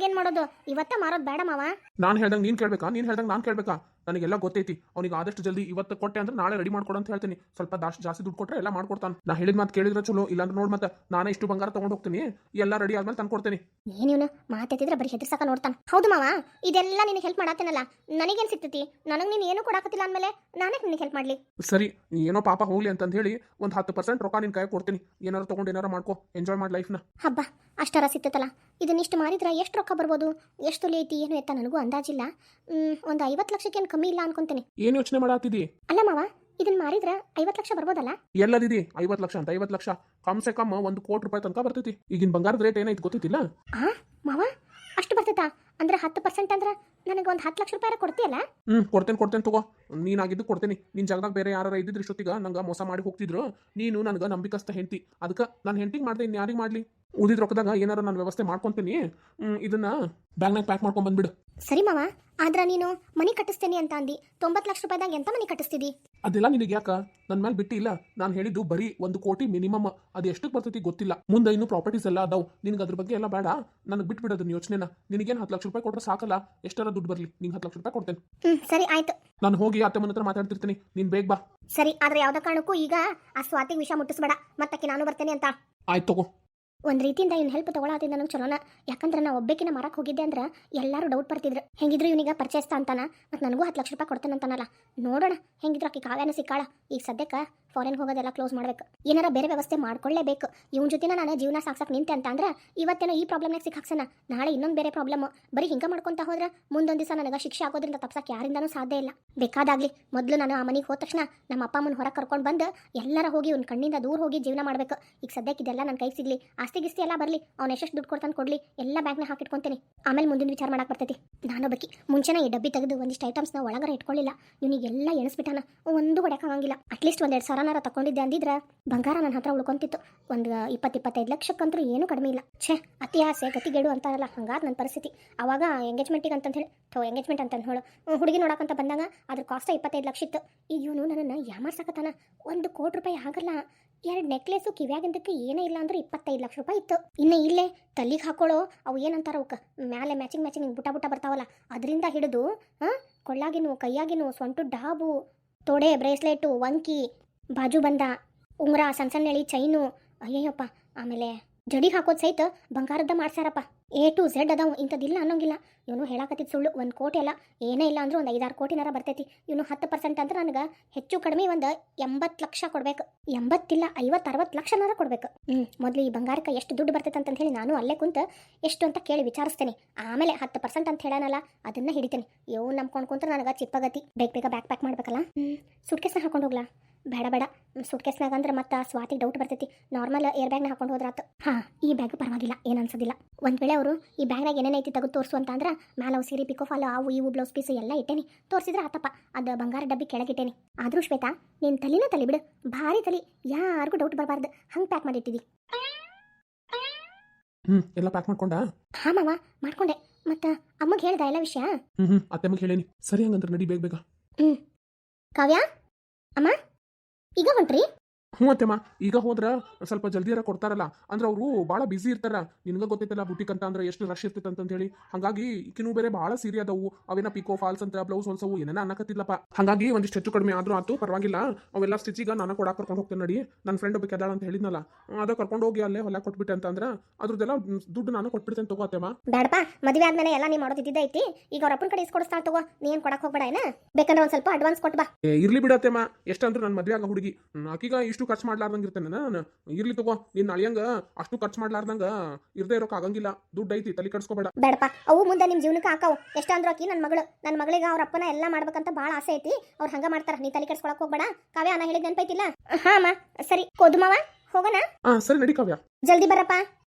ಏನ್ ಮಾಡೋದು? ಇವತ್ತೇ ಮಾರೋದು ಬೇಡ ಮಾವ. ನಾನು ಹೇಳ್ದಂಗೆ ನೀನು ಕೇಳ್ಬೇಕಾ? ನೀನು ಹೇಳ್ದಂಗೆ ನಾನು ಕೇಳ್ಬೇಕಾ? ನನಗೆಲ್ಲ ಗೊತ್ತೈತಿ. ಅವ್ನಿಗೆ ಆದಷ್ಟು ಜಲ್ದಿ ಇವತ್ತು ಕೊಟ್ಟೆ ಅಂದ್ರೆ ನಾಳೆ ರೆಡಿ ಮಾಡ್ಕೊಡು ಅಂತ ಹೇಳ್ತೀನಿ. ಸ್ವಲ್ಪ ದಾಸ್ಟ್ ಜಾಸ್ತಿ ದುಡ್ಡು ಕೊಟ್ಟರೆ ಎಲ್ಲ ಮಾಡ್ಕೊಡ್ತಾನೆ. ನಾ ಹೇಳಿದ ಮಾತು ಕೇಳಿದ್ರೆ ಚಲೋ ಇಲ್ಲಾಂದ್ರೆ ನೋಡಿ ಮತ್ತೆ ನಾನೇ ಇಷ್ಟು ಬಂಗಾರ ತಗೊಂಡು ಹೋಗ್ತೀನಿ. ಎಲ್ಲ ರೆಡಿ ಆದ್ಮೇಲೆ ತಂದು ಕೊಡ್ತೀನಿ. ಏನಿವ್ನು ಮಾತೆತ್ತಿದ್ರೆ ಬರೀ ಹೆದರ್ಸಕ ನೋಡ್ತಾನೆ. ಹೌದು ಮಾವ ಇದೆಲ್ಲ ನಿನಗೆ ಹೆಲ್ಪ್ ಮಾಡತ್ತೇನಲ್ಲ? ನನಗೇನು ಸಿಗ್ತೈತಿ? ನನಗೆ ನೀನು ಏನು ಕೊಡಾಕತ್ತಿಲ್ಲ ಅಂದಮೇಲೆ ನಾನೇ ನಿನಗೆ ಹೆಲ್ಪ್ ಮಾಡಲಿ. ಸರಿ ನೀ ಏನೋ ಪಾಪ ಹೋಗ್ಲಿ ಅಂತಂದು ಹೇಳಿ ಒಂದು ಹತ್ತು ಪರ್ಸೆಂಟ್ ರೊಕ್ಕ ನಿನ್ನ ಕೈ ಕೊಡ್ತೀನಿ. ಏನಾರು ತಗೊಂಡು ಏನಾರು ಮಾಡ್ಕೋ. ಎಂಜಾಯ್ ಮಾಡಿ ಲೈಫ್ನ ಹಬ್ಬ ಅಷ್ಟರ ಸಿಗ್ತೈತಲ್ಲ ಇದನ್ನಿಷ್ಟು ಮಾರಿದ್ರೆ ಎಷ್ಟು ರೊಕ್ಕ ಬರ್ಬೋದು? ಎಷ್ಟು ತೊಲೆ ಐತಿ ಏನು ಎತ್ತ ನನಗೂ ಅಂದಾಜಿಲ್ಲ. ಒಂದು ಐವತ್ತು ಲಕ್ಷಕ್ಕೇನು ಕಮ್ಮಿ ಇಲ್ಲ ಅನ್ಕೊಂತೀನಿ. ಏನು ಯೋಚನೆ ಮಾಡತ್ತಿದಿ ಅಲ್ಲ ಮಾವ ಇದನ್ನ ಮಾರಿದ್ರೆ ಐವತ್ತು ಲಕ್ಷ ಬರ್ಬೋದಲ್ಲ? ಎಲ್ಲದಿದಿ ಐವತ್ ಲಕ್ಷ ಅಂತ ಐವತ್ತು ಲಕ್ಷ. ಕಮ್ ಸೆ ಕಮ್ ಒಂದು ಕೋಟಿ ರೂಪಾಯಿ ತನಕ ಬರ್ತೈತಿ. ಈಗಿನ ಬಂಗಾರದ ರೇಟ್ ಏನೈತಿ ಗೊತ್ತಿಲ್ಲ ಆ ಮಾವ ಅಷ್ಟು ಬರ್ತೈತಾ? ಅಂದ್ರೆ ಹತ್ತು ಪರ್ಸೆಂಟ್ ಅಂದ್ರೆ ನನಗೆ ಒಂದು ಹತ್ತು ಲಕ್ಷ ರೂಪಾಯಿ ಕೊಡ್ತೀಯಲ್ಲ? ಹ್ಞೂ ಕೊಡ್ತೇನೆ ಕೊಡ್ತೇನೆ ತಗೋ. ನೀನಾಗಿದ್ದು ಕೊಡ್ತೇನೆ. ನಿನ್ನ ಜಾಗದಾಗ ಬೇರೆ ಯಾರು ಇದ್ದಿದ್ರು ಇಷ್ಟೊತ್ತಿಗೆ ನಂಗೆ ಮೋಸ ಮಾಡಿ ಹೋಗ್ತಿದ್ರು. ನೀನು ನನಗೆ ನಂಬಿಕಸ್ತ ಹೆಂಡತಿ. ಅದಕ್ಕೆ ನಾನು ಹೆಂಡತಿಗೆ ಮಾಡಿದೆ ಇನ್ನು ಯಾರಿಗೆ ಮಾಡಲಿ? ಉಳಿದ ರೊಕ್ಕದಾಗ ಏನಾರ ನಾನು ವ್ಯವಸ್ಥೆ ಮಾಡ್ಕೊತೀನಿ. ಇದನ್ನ ಬ್ಯಾಗ್ನಾಗ ಪ್ಯಾಕ್ ಮಾಡ್ಕೊಂಡು ಬಂದ್ಬಿಡು. ಸರಿ ಮಾವ ಆದ್ರೆ ನೀನು ಮನಿ ಕಟ್ಟಿಸ್ತೇನೆ ಅಂತ ಅಂದಿ. ತೊಂಬತ್ತು ಲಕ್ಷ ರೂಪಾಯಿದಾಗ ಎಂತ ಮನಿ ಕಟ್ಟಿಸ್ತಿದಿ? ಅದೆಲ್ಲ ನಿನಗೆ ಯಾಕ? ನನ್ನ ಮೇಲೆ ಬಿಟ್ಟಿಲ್ಲ. ನಾನು ಹೇಳಿದ್ದು ಬರೀ ಒಂದು ಕೋಟಿ ಮಿನಿಮಮ್. ಅದು ಎಷ್ಟಕ್ಕೆ ಬರ್ತೈತಿ ಗೊತ್ತಿಲ್ಲ. ಮುಂದೆ ಇನ್ನೂ ಪ್ರಾಪರ್ಟೀಸ್ ಎಲ್ಲ ಅದಾವು. ನಿನ್ಗೆ ಅದ್ರ ಬಗ್ಗೆ ಎಲ್ಲ ಬೇಡ. ನನಗೆ ಬಿಟ್ಬಿಡು ಅದನ್ನ ಯೋಚನೆನ. ನಿನಗೇನು ಹತ್ತು ಲಕ್ಷ ರೂಪಾಯಿ ಕೊಟ್ಟರೆ ಸಾಕಲ್ಲ ಎಷ್ಟರ ದುಡ್ಡು ಬರಲಿ? ನಿಂಗೆ ಹತ್ತು ಲಕ್ಷ ರೂಪಾಯಿ ಕೊಡ್ತೇನೆ. ಹ್ಮ್ ಸರಿ ಆಯ್ತು. ನಾನು ಹೋಗಿ ಅತ್ತೆ ಮನೆ ಹತ್ರ ಮಾತಾಡ್ತಿರ್ತೀನಿ. ನೀನು ಬೇಗ ಬಾ. ಸರಿ ಆದ್ರೆ ಯಾವ್ದ ಕಾರಣಕ್ಕೂ ಈಗ ಆ ಸ್ವಾತಿಗೆ ವಿಷಯ ಮುಟ್ಟಿಸ್ಬೇಡ. ಮತ್ತಕ್ಕೆ ನಾನು ಬರ್ತೇನೆ ಅಂತ. ಆಯ್ತು ತಗೋ. ಒಂದು ರೀತಿಯಿಂದ ಇವ್ನ ಹೆಲ್ಪ್ ತಗೊಳತ್ತಿದ್ದ ನನಗೆ ಚಲೋನ. ಯಾಕಂದ್ರೆ ನಾ ಒಬ್ಬಕಿನ ಮಾರಕ್ಕೆ ಹೋಗಿದ್ದೆ ಅಂದ್ರೆ ಎಲ್ಲರೂ ಡೌಟ್ ಬರ್ತಿದ್ರು ಹೆಂಗಿದ್ರು ಇವನಿಗೆ ಪರಿಚಯಿಸ್ತಾ ಅಂತಾನ? ಮತ್ತು ನನಗೂ ಹತ್ತು ಲಕ್ಷ ರೂಪಾಯಿ ಕೊಡ್ತಾನೆ ಅಂತಾನಲ್ಲ. ನೋಡೋಣ, ಹೆಂಗಿದ್ರು ಆಕಿ ಕಾವ್ಯಾನ ಸಿಕ್ಕಾಳ. ಈಗ ಸದ್ಯಕ್ಕೆ ಫಾರಿನ್ ಹೋಗೋದೆಲ್ಲ ಕ್ಲೋಸ್ ಮಾಡಬೇಕು. ಏನಾರ ಬೇರೆ ವ್ಯವಸ್ಥೆ ಮಾಡ್ಕೊಳ್ಳೇಬೇಕು ಇವನ ಜೊತೆನ ನಾನು ಜೀವನ ಸಾಕ್ಸಕ್ಕೆ ನಿಂತೆ ಅಂತ ಅಂದ್ರೆ ಇವತ್ತೇನೋ ಈ ಪ್ರಾಬ್ಲಮ್ನಾಗ ಸಿಕ್ಕಾಕ್ಸನ ನಾಳೆ ಇನ್ನೊಂದು ಬೇರೆ ಪ್ರಾಬ್ಲಮ್ ಬರೀ ಹಿಂಗೆ ಮಾಡ್ಕೊಂತ ಹೋದ್ರೆ ಮುಂದೊಂದು ದಿವಸ ನನಗೆ ಶಿಕ್ಷೆ ಆಗೋದ್ರಿಂದ ತಪ್ಸಕ್ಕೆ ಯಾರಿಂದನೂ ಸಾಧ್ಯ ಇಲ್ಲ. ಬೇಕಾದಾಗ್ಲಿ ಮೊದಲು ನಾನು ಆ ಮನೆಗೆ ಹೋದ ತಕ್ಷಣ ನಮ್ಮ ಅಪ್ಪ ಅಮ್ಮನ ಹೊರಗೆ ಕರ್ಕೊಂಡು ಬಂದು ಎಲ್ಲರ ಹೋಗಿ ಇವ್ನ ಕಣ್ಣಿಂದ ದೂರ ಹೋಗಿ ಜೀವನ ಮಾಡಬೇಕು. ಈಗ ಸದ್ಯಕ್ಕೆ ಇದೆಲ್ಲ ನನ್ನ ಕೈಗೆ ಸಿಗ್ಲಿ. ಆಸ್ತಿ ಗಿಸ್ತಿ ಎಲ್ಲ ಬರಲಿ. ಅವ್ನು ಎಷ್ಟು ದುಡ್ಡು ಕೊಡ್ತಾನೆ ಕೊಡಲಿ. ಎಲ್ಲ ಬ್ಯಾಂಕ್ನ ಹಾಕಿಟ್ಕೊಂತೀನಿ. ಆಮೇಲೆ ಮುಂದಿನ ವಿಚಾರ ಮಾಡಕ್ಕೆ ಬರ್ತೈತಿ. ನಾನು ಬಕ್ಕಿ ಮುಂಚೆನೇ ಈ ಡಬ್ಬಿ ತೆಗೆದು ಒಂದಿಷ್ಟು ಐಟಮ್ಸ್ನ ಒಳಗಡೆ ಇಟ್ಕೊಳ್ಳಿಲ್ಲ. ಇವನಿಗೆಲ್ಲ ಎಣಿಸ್ಬಿಟ್ಟಾನ. ಒಂದು ಹೊಡೆಯೋಕ್ಕಾಗಂಗಿಲ್ಲ ಅಟ್ಲೀಸ್ಟ್ ಒಂದೆರಡು ಸಾವಿರನಾರ ತಗೊಂಡಿದ್ದೆ ಅಂದಿದ್ರೆ ಬಂಗಾರ ನನ್ನ ಹತ್ರ ಉಳ್ಕೊಂತಿತ್ತು. ಒಂದು ಇಪ್ಪತ್ತು ಇಪ್ಪತ್ತೈದು ಲಕ್ಷಕ್ಕಂತೂ ಏನೂ ಕಡಿಮೆ ಇಲ್ಲ. ಛೇ, ಅತಿ ಆಸೆ ಗತಿಗೇಡು ಅಂತಾರಲ್ಲ, ಹಂಗಾದ ನನ್ನ ಪರಿಸ್ಥಿತಿ. ಅವಾಗ ಎಂಗೇಜ್ಮೆಂಟಿಗೆ ಅಂತಂದು ಹೇಳಿ, ಥೋ ಎಂಗೇಜ್ಮೆಂಟ್ ಅಂತ ಹೇಳು ಹುಡುಗಿ ನೋಡೋಕಂತ ಬಂದಾಗ ಅದ್ರ ಕಾಸ್ಟ್ ಇಪ್ಪತ್ತೈದು ಲಕ್ಷ ಇತ್ತು. ಈಗ ಇವನು ನನ್ನನ್ನು ಯಾಮಾರ್ಸಕತ್ತಾನ ಒಂದು ಕೋಟಿ ರೂಪಾಯಿ ಆಗಲ್ಲ. ಎರಡು ನೆಕ್ಲೆಸು ಕಿವ್ಯಾಗಿಂದಕ್ಕೆ ಏನೇ ಇಲ್ಲ ಅಂದ್ರೆ ಇಪ್ಪತ್ತೈದು ಲಕ್ಷ ರೂಪಾಯಿ ಇತ್ತು. ಇನ್ನು ಇಲ್ಲೇ ತಲೆಗೆ ಹಾಕೊಳ್ಳೋ ಅವು ಏನಂತಾರ ಅವಕ್ಕೆ, ಮ್ಯಾಲೆ ಮ್ಯಾಚಿಂಗ್ ಮ್ಯಾಚಿಂಗ್ ಹಿಂಗೆ ಬುಟ್ಟ ಬುಟ್ಟ ಬರ್ತಾವಲ್ಲ, ಅದರಿಂದ ಹಿಡಿದು, ಹಾಂ? ಕೊಳ್ಳಾಗಿನು, ಕೈಯಾಗಿನೂ ಸೊಂಟು ಡಾಬು, ತೊಡೆ, ಬ್ರೇಸ್ಲೆಟು ವಂಕಿ ಬಾಜು ಬಂದ, ಉಂಗುರ ಸಣ್ಣ ಸಣ್ಣ ಎಳಿ ಚೈನು, ಅಯ್ಯಯ್ಯಪ್ಪ, ಆಮೇಲೆ ಜಡಿಗೆ ಹಾಕೋದು ಸಹಿತ ಬಂಗಾರದ ಮಾಡ್ಸಾರಪ್ಪ ಎ ಟು ಝೆಡ್ ಅದಾವು, ಇಂಥದ್ದಿಲ್ಲ ಅನ್ನೋಂಗಿಲ್ಲ. ಇವನು ಹೇಳಾಕತ್ತಿದ್ ಸುಳ್ಳು. ಒಂದು ಕೋಟಿ ಅಲ್ಲ, ಏನೇ ಇಲ್ಲ ಅಂದ್ರೂ ಒಂದು ಐದಾರು ಕೋಟಿನಾರ ಬರ್ತೈತಿ. ಇವನು ಹತ್ತು ಪರ್ಸೆಂಟ್ ಅಂದ್ರೆ ನನಗೆ ಹೆಚ್ಚು ಕಡಿಮೆ ಒಂದು ಎಂಬತ್ತು ಲಕ್ಷ ಕೊಡ್ಬೇಕು. ಎಂಬತ್ತಿಲ್ಲ ಐವತ್ತು ಅರವತ್ತು ಲಕ್ಷನಾರ ಕೊಡ್ಬೇಕು. ಹ್ಞೂ ಮೊದಲು ಈ ಬಂಗಾರಕ್ಕೆ ಎಷ್ಟು ದುಡ್ಡು ಬರ್ತೈತೆ ಅಂತ ಹೇಳಿ ನಾನು ಅಲ್ಲೇ ಕುಂತು ಎಷ್ಟು ಅಂತ ಕೇಳಿ ವಿಚಾರಿಸ್ತೇನೆ. ಆಮೇಲೆ ಹತ್ತು ಪರ್ಸೆಂಟ್ ಅಂತ ಹೇಳನಲ್ಲ, ಅದನ್ನ ಹಿಡಿತೇನೆ. ಇವು ನಂಬ್ಕೊಂಡು ಕುಂತ್ರೆ ನನಗೆ ಚಿಪ್ಪಗತಿ ಬೇಗ ಬೇಗ ಬ್ಯಾಕ್ ಪ್ಯಾಕ್ ಮಾಡ್ಬೇಕಲ್ಲ? ಹ್ಞೂ ಸುಟ್ಕೇಸ್ನ ಹಾಕೊಂಡು ಹೋಗ್ಲಾ? ಬೇಡ ಬೇಡ. ಸುಟ್ಕೇಸ್ನಾಗ ಅಂದ್ರೆ ಮತ್ತೆ ಸ್ವಾತಿಗೆ ಡೌಟ್ ಬರ್ತೈತಿ. ನಾರ್ಮಲ್ ಏರ್ ಬ್ಯಾಗ್ನ ಹಾಕೊಂಡು ಹೋದ್ರಾತು. ಹಾಂ, ಈ ಬ್ಯಾಗ್ ಪರವಾಗಿಲ್ಲ, ಏನು ಅನ್ಸೋದಿಲ್ಲ. ಒಂದು ವೇಳೆ ಅವರು ಈ ಬ್ಯಾಗ್ನಾಗ ಏನೇನೈತಿ ತೆಗೆದು ತೋರಿಸು ಅಂತ ಅಂದ್ರೆ ಮ್ಯಾಲ ಅವು ಸೀರೆ ಪಿಕೋ ಫಾಲು ಅವು ಇವು ಬ್ಲೌಸ್ ಪೀಸ್ ಎಲ್ಲ ಇಟ್ಟೇನಿ. ತೋರಿಸಿದ್ರೆ ಆತಪ್ಪ ಅದು ಬಂಗಾರ ಡಬ್ಬಿ ಕೆಳಗಿಟ್ಟೇನಿ. ಆದರೂ ಶ್ವೇತಾ ನಿನ್ನ ತಲಿನ ತಲೆ ಬಿಡು. ಭಾರಿ ತಲಿ ಯಾರಿಗೂ ಡೌಟ್ ಬರಬಾರ್ದು. ಹಂಗೆ ಪ್ಯಾಕ್ ಮಾಡಿಟ್ಟಿದಿ. ಹ್ಞೂ ಎಲ್ಲ ಪ್ಯಾಕ್ ಮಾಡ್ಕೊಂಡ? ಹಾಂ ಮಾವ ಮಾಡ್ಕೊಂಡೆ. ಮತ್ತ ಅಮ್ಮಗೆ ಹೇಳ್ದ ಎಲ್ಲ ವಿಷಯ? ಹ್ಮ್ ಹ್ಞೂ ಹೇಳೇನಿ. ಸರಿ ಹಂಗಂದ್ರೆ ನಡಿ ಬೇಗ ಬೇಗ. ಕಾವ್ಯ? ಅಮ್ಮ? ಈಗ ಹೊಂಟ್ರಿ? ಹ್ಞೂ ಅತ್ತೆಮ್ಮ ಈಗ ಹೋದ್ರ ಸ್ವಲ್ಪ ಜಲ್ದಿಯಾರ ಕೊಡ್ತಾರಲ್ಲ. ಅಂದ್ರೆ ಅವರು ಭಾಳ ಬಿಸಿ ಇರ್ತಾರ. ನಿನಗೆ ಗೊತ್ತೈತಲ್ಲ ಬುಟಿಕ್ ಅಂತ ಅಂದ್ರೆ ಎಷ್ಟು ರಶ್ ಇರ್ತೈತೆ ಅಂತ ಹೇಳಿ. ಹಾಗಾಗಿ ಈಕಿನೂ ಬೇರೆ ಭಾಳ ಸೀರೆ ಅದಾವು. ಅವೇನ ಪಿಕೋ ಫಾಲ್ಸ್ ಅಂತ ಬ್ಲೌಸ್ ಹೊಲ್ಸವು ಏನೇನ ಅನ್ನಕತ್ತಿಲ್ಲಪ್ಪ ಹಾಗಾಗಿ ಒಂದಿಷ್ಟು ಹೆಚ್ಚು ಕಡಿಮೆ ಆದ್ರೂ ಆತು ಪರವಾಗಿಲ್ಲ. ಅವೆಲ್ಲ ಸ್ಟಿಚಿಗೆ ನಾನು ಕೊಡಕ್ಕೆ ಕರ್ಕೊಂಡು ಹೋಗ್ತೇನೆ ನಡಿ. ನನ್ನ ಫ್ರೆಂಡ್ ಒಬ್ಬ ಕೆದಾಳ ಅಂತ ಹೇಳಿದ್ನಲ್ಲ. ಅದ ಕರ್ಕೊಂಡು ಹೋಗಿ ಅಲ್ಲೇ ಹೊಲ ಕೊಟ್ಬಿಟ್ಟೆ ಅಂತ ಅಂದ್ರೆ ಅದ್ರದ್ದೆಲ್ಲ ದುಡ್ಡು ನಾನು ಕೊಟ್ಬಿಡ್ತೇನೆ ತಗೋ ಅತ್ತೆಮ್ಮ. ಬೇಡಪ್ಪ ಮದುವೆ ಆದ್ಮೇಲೆ ಎಲ್ಲ ನೀ ಮಾಡೋದು ಇದ್ದಿದ್ದೈತಿ ಈಗ ಅವ್ರ ಅಪ್ಪನ ಕಡೆ ಇಸ್ಕೊಡಿಸ್ತಾ ತಗೋ. ನೀ ಏನು ಕೊಡಕ್ಕೆ ಹೋಗ್ಬೇಡ ಏನ? ಬೇಕಂದ್ರೆ ಒಂದು ಸ್ವಲ್ಪ ಅಡ್ವಾನ್ಸ್ ಕೊಟ್ಬಾ. ಇರ್ಲಿ ಬಿಡತ್ತೆಮ್ಮ ಎಷ್ಟಂದ್ರೆ ನನ್ನ ಮದುವೆ ಆಗ ಹುಡುಗಿ. ಆಕೀಗ ಇಷ್ಟು ಖರ್ಚು ಮಾಡ್ಲಾರ್ದಂಗೆ ಇರ್ತೇನೆ ನಾನು. ಇರ್ಲಿ ತಗೋ ನಿನ್ನ ಅಳಿಯಂಗ ಅಷ್ಟು ಖರ್ಚು ಮಾಡ್ಲಾರ್ದಂಗ ಇರ್ದೇ ಇರೋಕ್ ಆಗಂಗಿಲ್ಲ. ದುಡ್ಡು ಐತಿ ತಲೆ ಕಟ್ಸ್ಕೊಬೇಡ ಬೇಡಪ್ಪ ಅವು ಮುಂದೆ ನಿಮ್ಮ ಜೀವನಕ್ಕೆ ಎಷ್ಟ ಅಂದ್ರ ಆಕಿ ನನ್ನ ಮಗಳು. ನನ್ನ ಮಗಳಿಗೆ ಅವ್ರ ಅಪ್ಪನ ಎಲ್ಲ ಮಾಡ್ಬೇಕಂತ ಭಾಳ ಆಸೆ ಐತಿ. ಅವ್ರ ಹಂಗ ಮಾಡ್ತಾರ ನೀ ತಲೆ ಕೆಡ್ಸ್ಕೊಳಕ್ ಹೋಗ್ಬೇಡ. ಕಾವ್ಯ ಅನ್ನ ಹೇಳಿದ್ ನೆನಪೈತಿಲ್ಲ? ಹಾ ಅಮ್ಮ ಸರಿ. ಕೋದುಮವ ಹೋಗೋಣ? ಹಾ ಸರಿ ನಡಿ ಕಾವ್ಯ. ಜಲ್ದಿ ಬರಪ್ಪ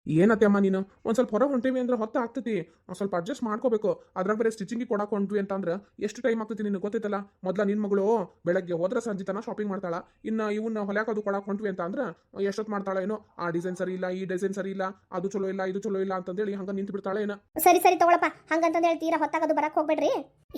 ಏನತ್ತೆ ಅಮ್ಮ ನೀನು? ಒಂದ್ ಸ್ವಲ್ಪ ಹೊರಗೆ ಹೊಂಟೇವಿ ಅಂದ್ರೆ ಹೊತ್ತ ಆಗ್ತೈತಿ. ಒಂದ್ ಸ್ವಲ್ಪ ಅಡ್ಜಸ್ಟ್ ಮಾಡ್ಕೋಬೇಕು. ಅದ್ರಾಗ ಬೇರೆ ಸ್ಟಿಚಿಂಗ್ ಕೊಡಕ್ಕೆ ಹೊಂಟ್ವಿ ಅಂತಂದ್ರೆ ಎಷ್ಟು ಟೈಮ್ ಆಗ್ತೈತಿ ನಿನಗೆ ಗೊತ್ತೈತಲ್ಲ? ಮೊದ್ಲ ನಿನ್ ಮಗಳು ಬೆಳಗ್ಗೆ ಹೋದ್ರ ಸಂಜೆ ತನಕ ಶಾಪಿಂಗ್ ಮಾಡ್ತಾಳ. ಇನ್ನ ಇವನ್ನ ಹೊಲ್ಯಾಕದು ಕೊಡಕ್ಕೆ ಹೊಂಟ್ವಿ ಅಂತ ಅಂದ್ರೆ ಎಷ್ಟೊತ್ತು ಮಾಡ್ತಾಳ ಏನೋ? ಆ ಡಿಸೈನ್ ಸರಿ ಇಲ್ಲ, ಈ ಡಿಸೈನ್ ಸರಿ ಇಲ್ಲ, ಅದು ಚಲೋ ಇಲ್ಲ, ಇದು ಚಲೋ ಇಲ್ಲ ಅಂತಂದೇಳಿ ಹಂಗ ನಿಂತು ಬಿಡ್ತಾಳೆ ಏನೋ ಸರಿ ಸರಿ ತಗೊಳಪ್ಪ. ಹಂಗಂತಂದೇಳಿ ತೀರಾ ಹೊತ್ತಾಗದು ಬರಕ್ ಹೋಗ್ಬೇಡ್ರಿ.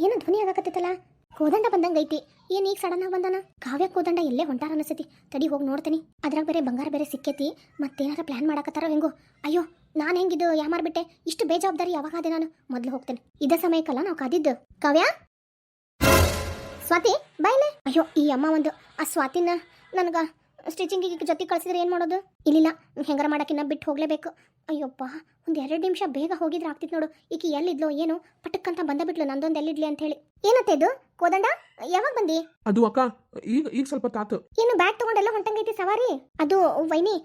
ಏನು ಧ್ವನಿ ಆಗಕತ್ತಿತ್ತಲ್ಲ ಕೋದಂಡ ಬಂದಂಗೈತಿ ಏನ್ ಈಗ ಸಡನ್ ಆಗಿ ಬಂದಾನ? ಕಾವ್ಯ ಕೋದಂಡ ಎಲ್ಲೇ ಹೊಂಟಾರ ಅನಸತಿ. ತಡಿ ಹೋಗಿ ನೋಡ್ತೀನಿ. ಅದ್ರಾಗ ಬೇರೆ ಬಂಗಾರ ಬೇರೆ ಸಿಕ್ಕೈತಿ. ಮತ್ತೇನಾರ ಪ್ಲಾನ್ ಮಾಡಾಕತ್ತಾರ ಹೆಂಗೋ? ಅಯ್ಯೋ, ನಾನು ಹೆಂಗಿದ್ದು ಯಾಮಾರ್ಬಿಟ್ಟೆ ಇಷ್ಟು ಬೇಜವಾಬ್ದಾರಿ ಯಾವಾಗ ಆದೆ ನಾನು? ಮೊದ್ಲು ಹೋಗ್ತೇನೆ. ಇದ ಸಮಯಕ್ಕಲ್ಲ ನಾವು ಕಾದಿದ್ದು. ಕಾವ್ಯ? ಸ್ವಾತಿ, ಬಾಯ್ಲೆ. ಅಯ್ಯೋ, ಈ ಅಮ್ಮ ಒಂದು ಆ ಸ್ವಾತಿನ ನನಗ ಸ್ಟಿಚಿಂಗಿಗೆ ಜೊತೆ ಕಳ್ಸಿದ್ರೆ ಏನು ಮಾಡೋದು? ಇಲ್ಲಿಲ್ಲ ಹೆಂಗಾರ ಮಾಡಕ್ಕಿನ್ನ ಬಿಟ್ಟು ಹೋಗ್ಲೇಬೇಕು. ಅಯ್ಯಪ್ಪ ಒಂದು ಎರಡು ನಿಮಿಷ ಬೇಗ ಹೋಗಿದ್ರೆ ಆಗ್ತಿತ್ತು ನೋಡು. ಈಕೆ ಎಲ್ಲಿದ್ಲೋ ಏನು ಪಟಕ್ಕಂತ ಬಂದ ಬಿಟ್ಲು ನಂದೊಂದು ಎಲ್ಲಿಡ್ಲಿ ಅಂತ ಹೇಳಿ. ಏನತ್ತೆ ಇದು? ಕೋದಂಡ? ಯಾವಾಗ ಬಂದಿ? ಅದು ಅಕ್ಕ ಈಗ ಈಗ ಸ್ವಲ್ಪ ತಾತು. ಏನು ಬ್ಯಾಗ್ ತಗೊಂಡೆಲ್ಲ ಹೊಂಟಂಗೈತಿ ಸವಾರಿ? ಅದು ವೈನಿ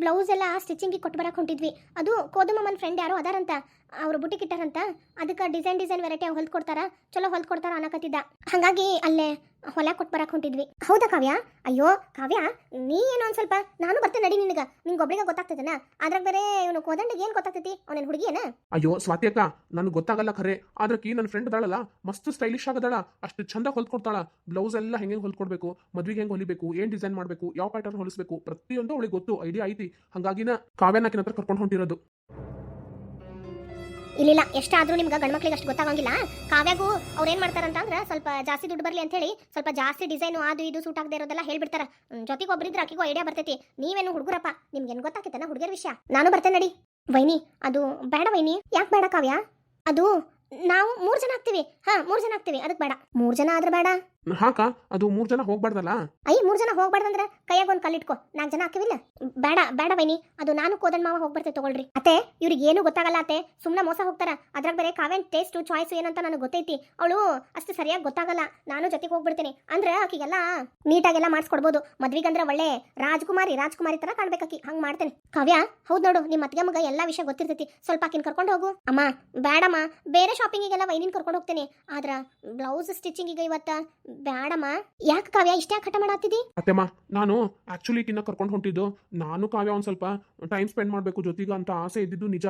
ಬ್ಲೌಸ್ ಎಲ್ಲ ಸ್ಟಿಚಿಂಗಿಗೆ ಕೊಟ್ಟು ಬರಕ್ಕೆ ಹೊಂಟಿದ್ವಿ. ಅದು ಕೋದಮ್ಮನ ಫ್ರೆಂಡ್ ಯಾರೋ ಅದಾರಂತ ಅವ್ರು ಬುಟ್ಟಿ ಇಟ್ಟಾರಂತ. ಅದಕ್ಕೆ ಡಿಸೈನ್ ಡಿಸೈನ್ ವೆರೈಟಿ ಹೊಲ್ದು ಕೊಡ್ತಾರ? ಚಲೋ ಹೊಲ್ದು ಕೊಡ್ತಾರ ಅನ್ನಕತ್ತಿದ್ದ. ಹಾಗಾಗಿ ಅಲ್ಲೇ ಹೊಲ ಕೊಟ್ಟು ಬರಕ್ಕೆ ಹೊಂಟಿದ್ವಿ. ಹೌದಾ ಕಾವ್ಯ? ಅಯ್ಯೋ, ಕಾವ್ಯ, ನೀ ಏನೋ ಒಂದ್ ಸ್ವಲ್ಪ, ನಾನು ಬರ್ತೇನೆ ನಡಿ ನಿನಗ. ನಿಂಗೆ ಒಬ್ರಿಗೆ ಗೊತ್ತಾಗ್ತದನ? ಅದ್ರಾಗ ಬೇರೆ ಇವನು ಕೋದಂಡಿಗೆ ಏನು ಗೊತ್ತಾಗ್ತೈತಿ? ಅವನೇನು ಹುಡುಗಿಯೇನ? ಅಯ್ಯೋ, ಸ್ವಾತಿ ಅಕ್ಕ, ನನಗೆ ಗೊತ್ತಾಗಲ್ಲ ಖರೆ. ಅದ್ರಕ್ಕೆ ನನ್ನ ಫ್ರೆಂಡ್ ಅದಾಳಲ್ಲ ಮಸ್ತ್ ಸ್ಟೈಲಿಶ್ ಆಗದಾಳ. ಅಷ್ಟು ಚಂದ ಹೊಲ್ಕೊಡ್ತಾಳ ಬ್ಲೌಸ್ ಎಲ್ಲ ಹೆಂಗೆ ಹೊಲ್ಕೊಡ್ಬೇಕು ಮದ್ವೆಗೆ ಹೆಂಗೆ ಹೊಲಿಬೇಕು, ಏನ್ ಡಿಸೈನ್ ಮಾಡಬೇಕು, ಯಾವ ಪ್ಯಾಟರ್ನ್ ಹೊಲಿಸ್ಬೇಕು, ಪ್ರತಿಯೊಂದು ಅವಳಿಗೆ ಗೊತ್ತು ಐಡಿಯಾ ಐತಿ. ಹಂಗಾಗಿನ ಕಾವ್ಯನಾಕಿನ ಹತ್ರ ಕರ್ಕೊಂಡು ಹೊಂಟಿರೋದು. ಇಲ್ಲಿಲ್ಲ. ಎಷ್ಟಾದರೂ ನಿಮ್ಗೆ ಗಂಡ್ಮಕ್ಳಿಗೆ ಅಷ್ಟು ಗೊತ್ತಾಗಂಗಿಲ್ಲ. ಕಾವ್ಯಾಗೂ ಅವ್ರು ಏನು ಮಾಡ್ತಾರಂತಂದ್ರೆ ಸ್ವಲ್ಪ ಜಾಸ್ತಿ ದುಡ್ಡು ಬರಲಿ ಅಂತ ಹೇಳಿ ಸ್ವಲ್ಪ ಜಾಸ್ತಿ ಡಿಸೈನು ಅದು ಇದು ಸೂಟ್ ಆಗದೆ ಇರೋದೆಲ್ಲ ಹೇಳ್ಬಿಡ್ತಾರ. ಜೊತೆಗೆ ಒಬ್ಬರಿದ್ರೆ ಆಕಿಗೂ ಐಡಿಯಾ ಬರ್ತೈತಿ. ನೀವೇನು ಹುಡುಗರಪ್ಪ, ನಿಮ್ಗೆ ಏನು ಗೊತ್ತಾಕೈತನ ಹುಡುಗರ ವಿಷಯ? ನಾನು ಬರ್ತೇನೆ ನಡಿ. ವೈನಿ, ಅದು ಬೇಡ ವೈನಿ. ಯಾಕೆ ಬೇಡ ಕಾವ್ಯ? ಅದು ನಾವು ಮೂರು ಜನ ಆಗ್ತೀವಿ. ಹಾಂ, ಮೂರು ಜನ ಆಗ್ತೀವಿ. ಅದಕ್ಕೆ ಬೇಡ. ಮೂರು ಜನ ಆದ್ರೆ ಬೇಡ. ಹಾಕ, ಅದು ಮೂರ್ ಜನ ಹೋಗ್ಬಾರ್ದಲ್ಲ? ಐ ಮೂರು ಜನ ಹೋಗ್ಬಾರ್ದಂದ್ರ ಕೈಯಾಗ ಒಂದು ಕಲ್ಲಿಟ್ಕೋ. ನಾಲ್ಕು ಜನ ಹಾಕಿವಿಲ್ಲ? ಬೇಡ ಬೇಡ ಬೈನಿ. ಅದು ನಾನು ಕೋದನ್ ಮಾವ ಹೋಗ್ಬರ್ತೇವೆ ತಗೊಳ್ರಿ. ಅತ್ತೆ, ಇವ್ರಿಗೆ ಏನು ಗೊತ್ತಾಗಲ್ಲ ಅತ್ತೆ. ಸುಮ್ಮನೆ ಮೋಸ ಹೋಗ್ತಾರ. ಅದ್ರಾಗ ಬೇರೆ ಕಾವೇನ್ ಟೇಸ್ಟು ಚಾಯ್ಸ್ ಏನಂತ ನನಗೆ ಗೊತ್ತೈತಿ. ಅವಳು ಅಷ್ಟು ಸರಿಯಾಗಿ ಗೊತ್ತಾಗಲ್ಲ. ನಾನು ಜೊತೆಗೆ ಹೋಗ್ಬಿಡ್ತೀನಿ. ಅಂದ್ರೆ ಆಕಿಗೆಲ್ಲ ನೀಟಾಗೆಲ್ಲ ಮಾಡಿಸ್ಕೊಡ್ಬೋದು. ಮದ್ವಿಗಂದ್ರೆ ಒಳ್ಳೆ ರಾಜ್ಕುಮಾರಿ ರಾಜ್ಕುಮಾರಿ ತರ ಕಾಣ್ಬೇಕಾಕಿ. ಹಂಗೆ ಮಾಡ್ತೇನೆ. ಕಾವ್ಯ, ಹೌದು ನೋಡು ನಿಮ್ಮ ಅತ್ತಿಗೆ ಮಗ ಎಲ್ಲ ವಿಷಯ ಗೊತ್ತಿರ್ತೈತಿ. ಸ್ವಲ್ಪ ಆಕಿನ ಕರ್ಕೊಂಡು ಹೋಗು. ಅಮ್ಮ ಬೇಡಮ್ಮ ಬೇರೆ ಶಾಪಿಂಗಿಗೆಲ್ಲ ವೈನಿನ ಕರ್ಕೊಂಡು ಹೋಗ್ತೇನೆ. ಆದ್ರ ಬ್ಲೌಸ್ ಸ್ಟಿಚಿಂಗಿಗೆ ಇವತ್ತ ಬೇಡಮ್ಮ. ಯಾಕೆ ಕಾವ್ಯ ಇಷ್ಟೇ ಹಠ ಮಾಡತ್ತಿದಿ ಅತ್ತೆಮ್ಮ ನಾನು ಆಕ್ಚುಲಿ ಕಿನ್ನ ಕರ್ಕೊಂಡು ಹೊಂಟಿದ್ದು ನಾನು ಕಾವ್ಯ ಒಂದು ಸ್ವಲ್ಪ ಟೈಮ್ ಸ್ಪೆಂಡ್ ಮಾಡಬೇಕು ಜೊತೆಗೆ ಅಂತ ಆಸೆ ಇದ್ದಿದ್ದು ನಿಜ.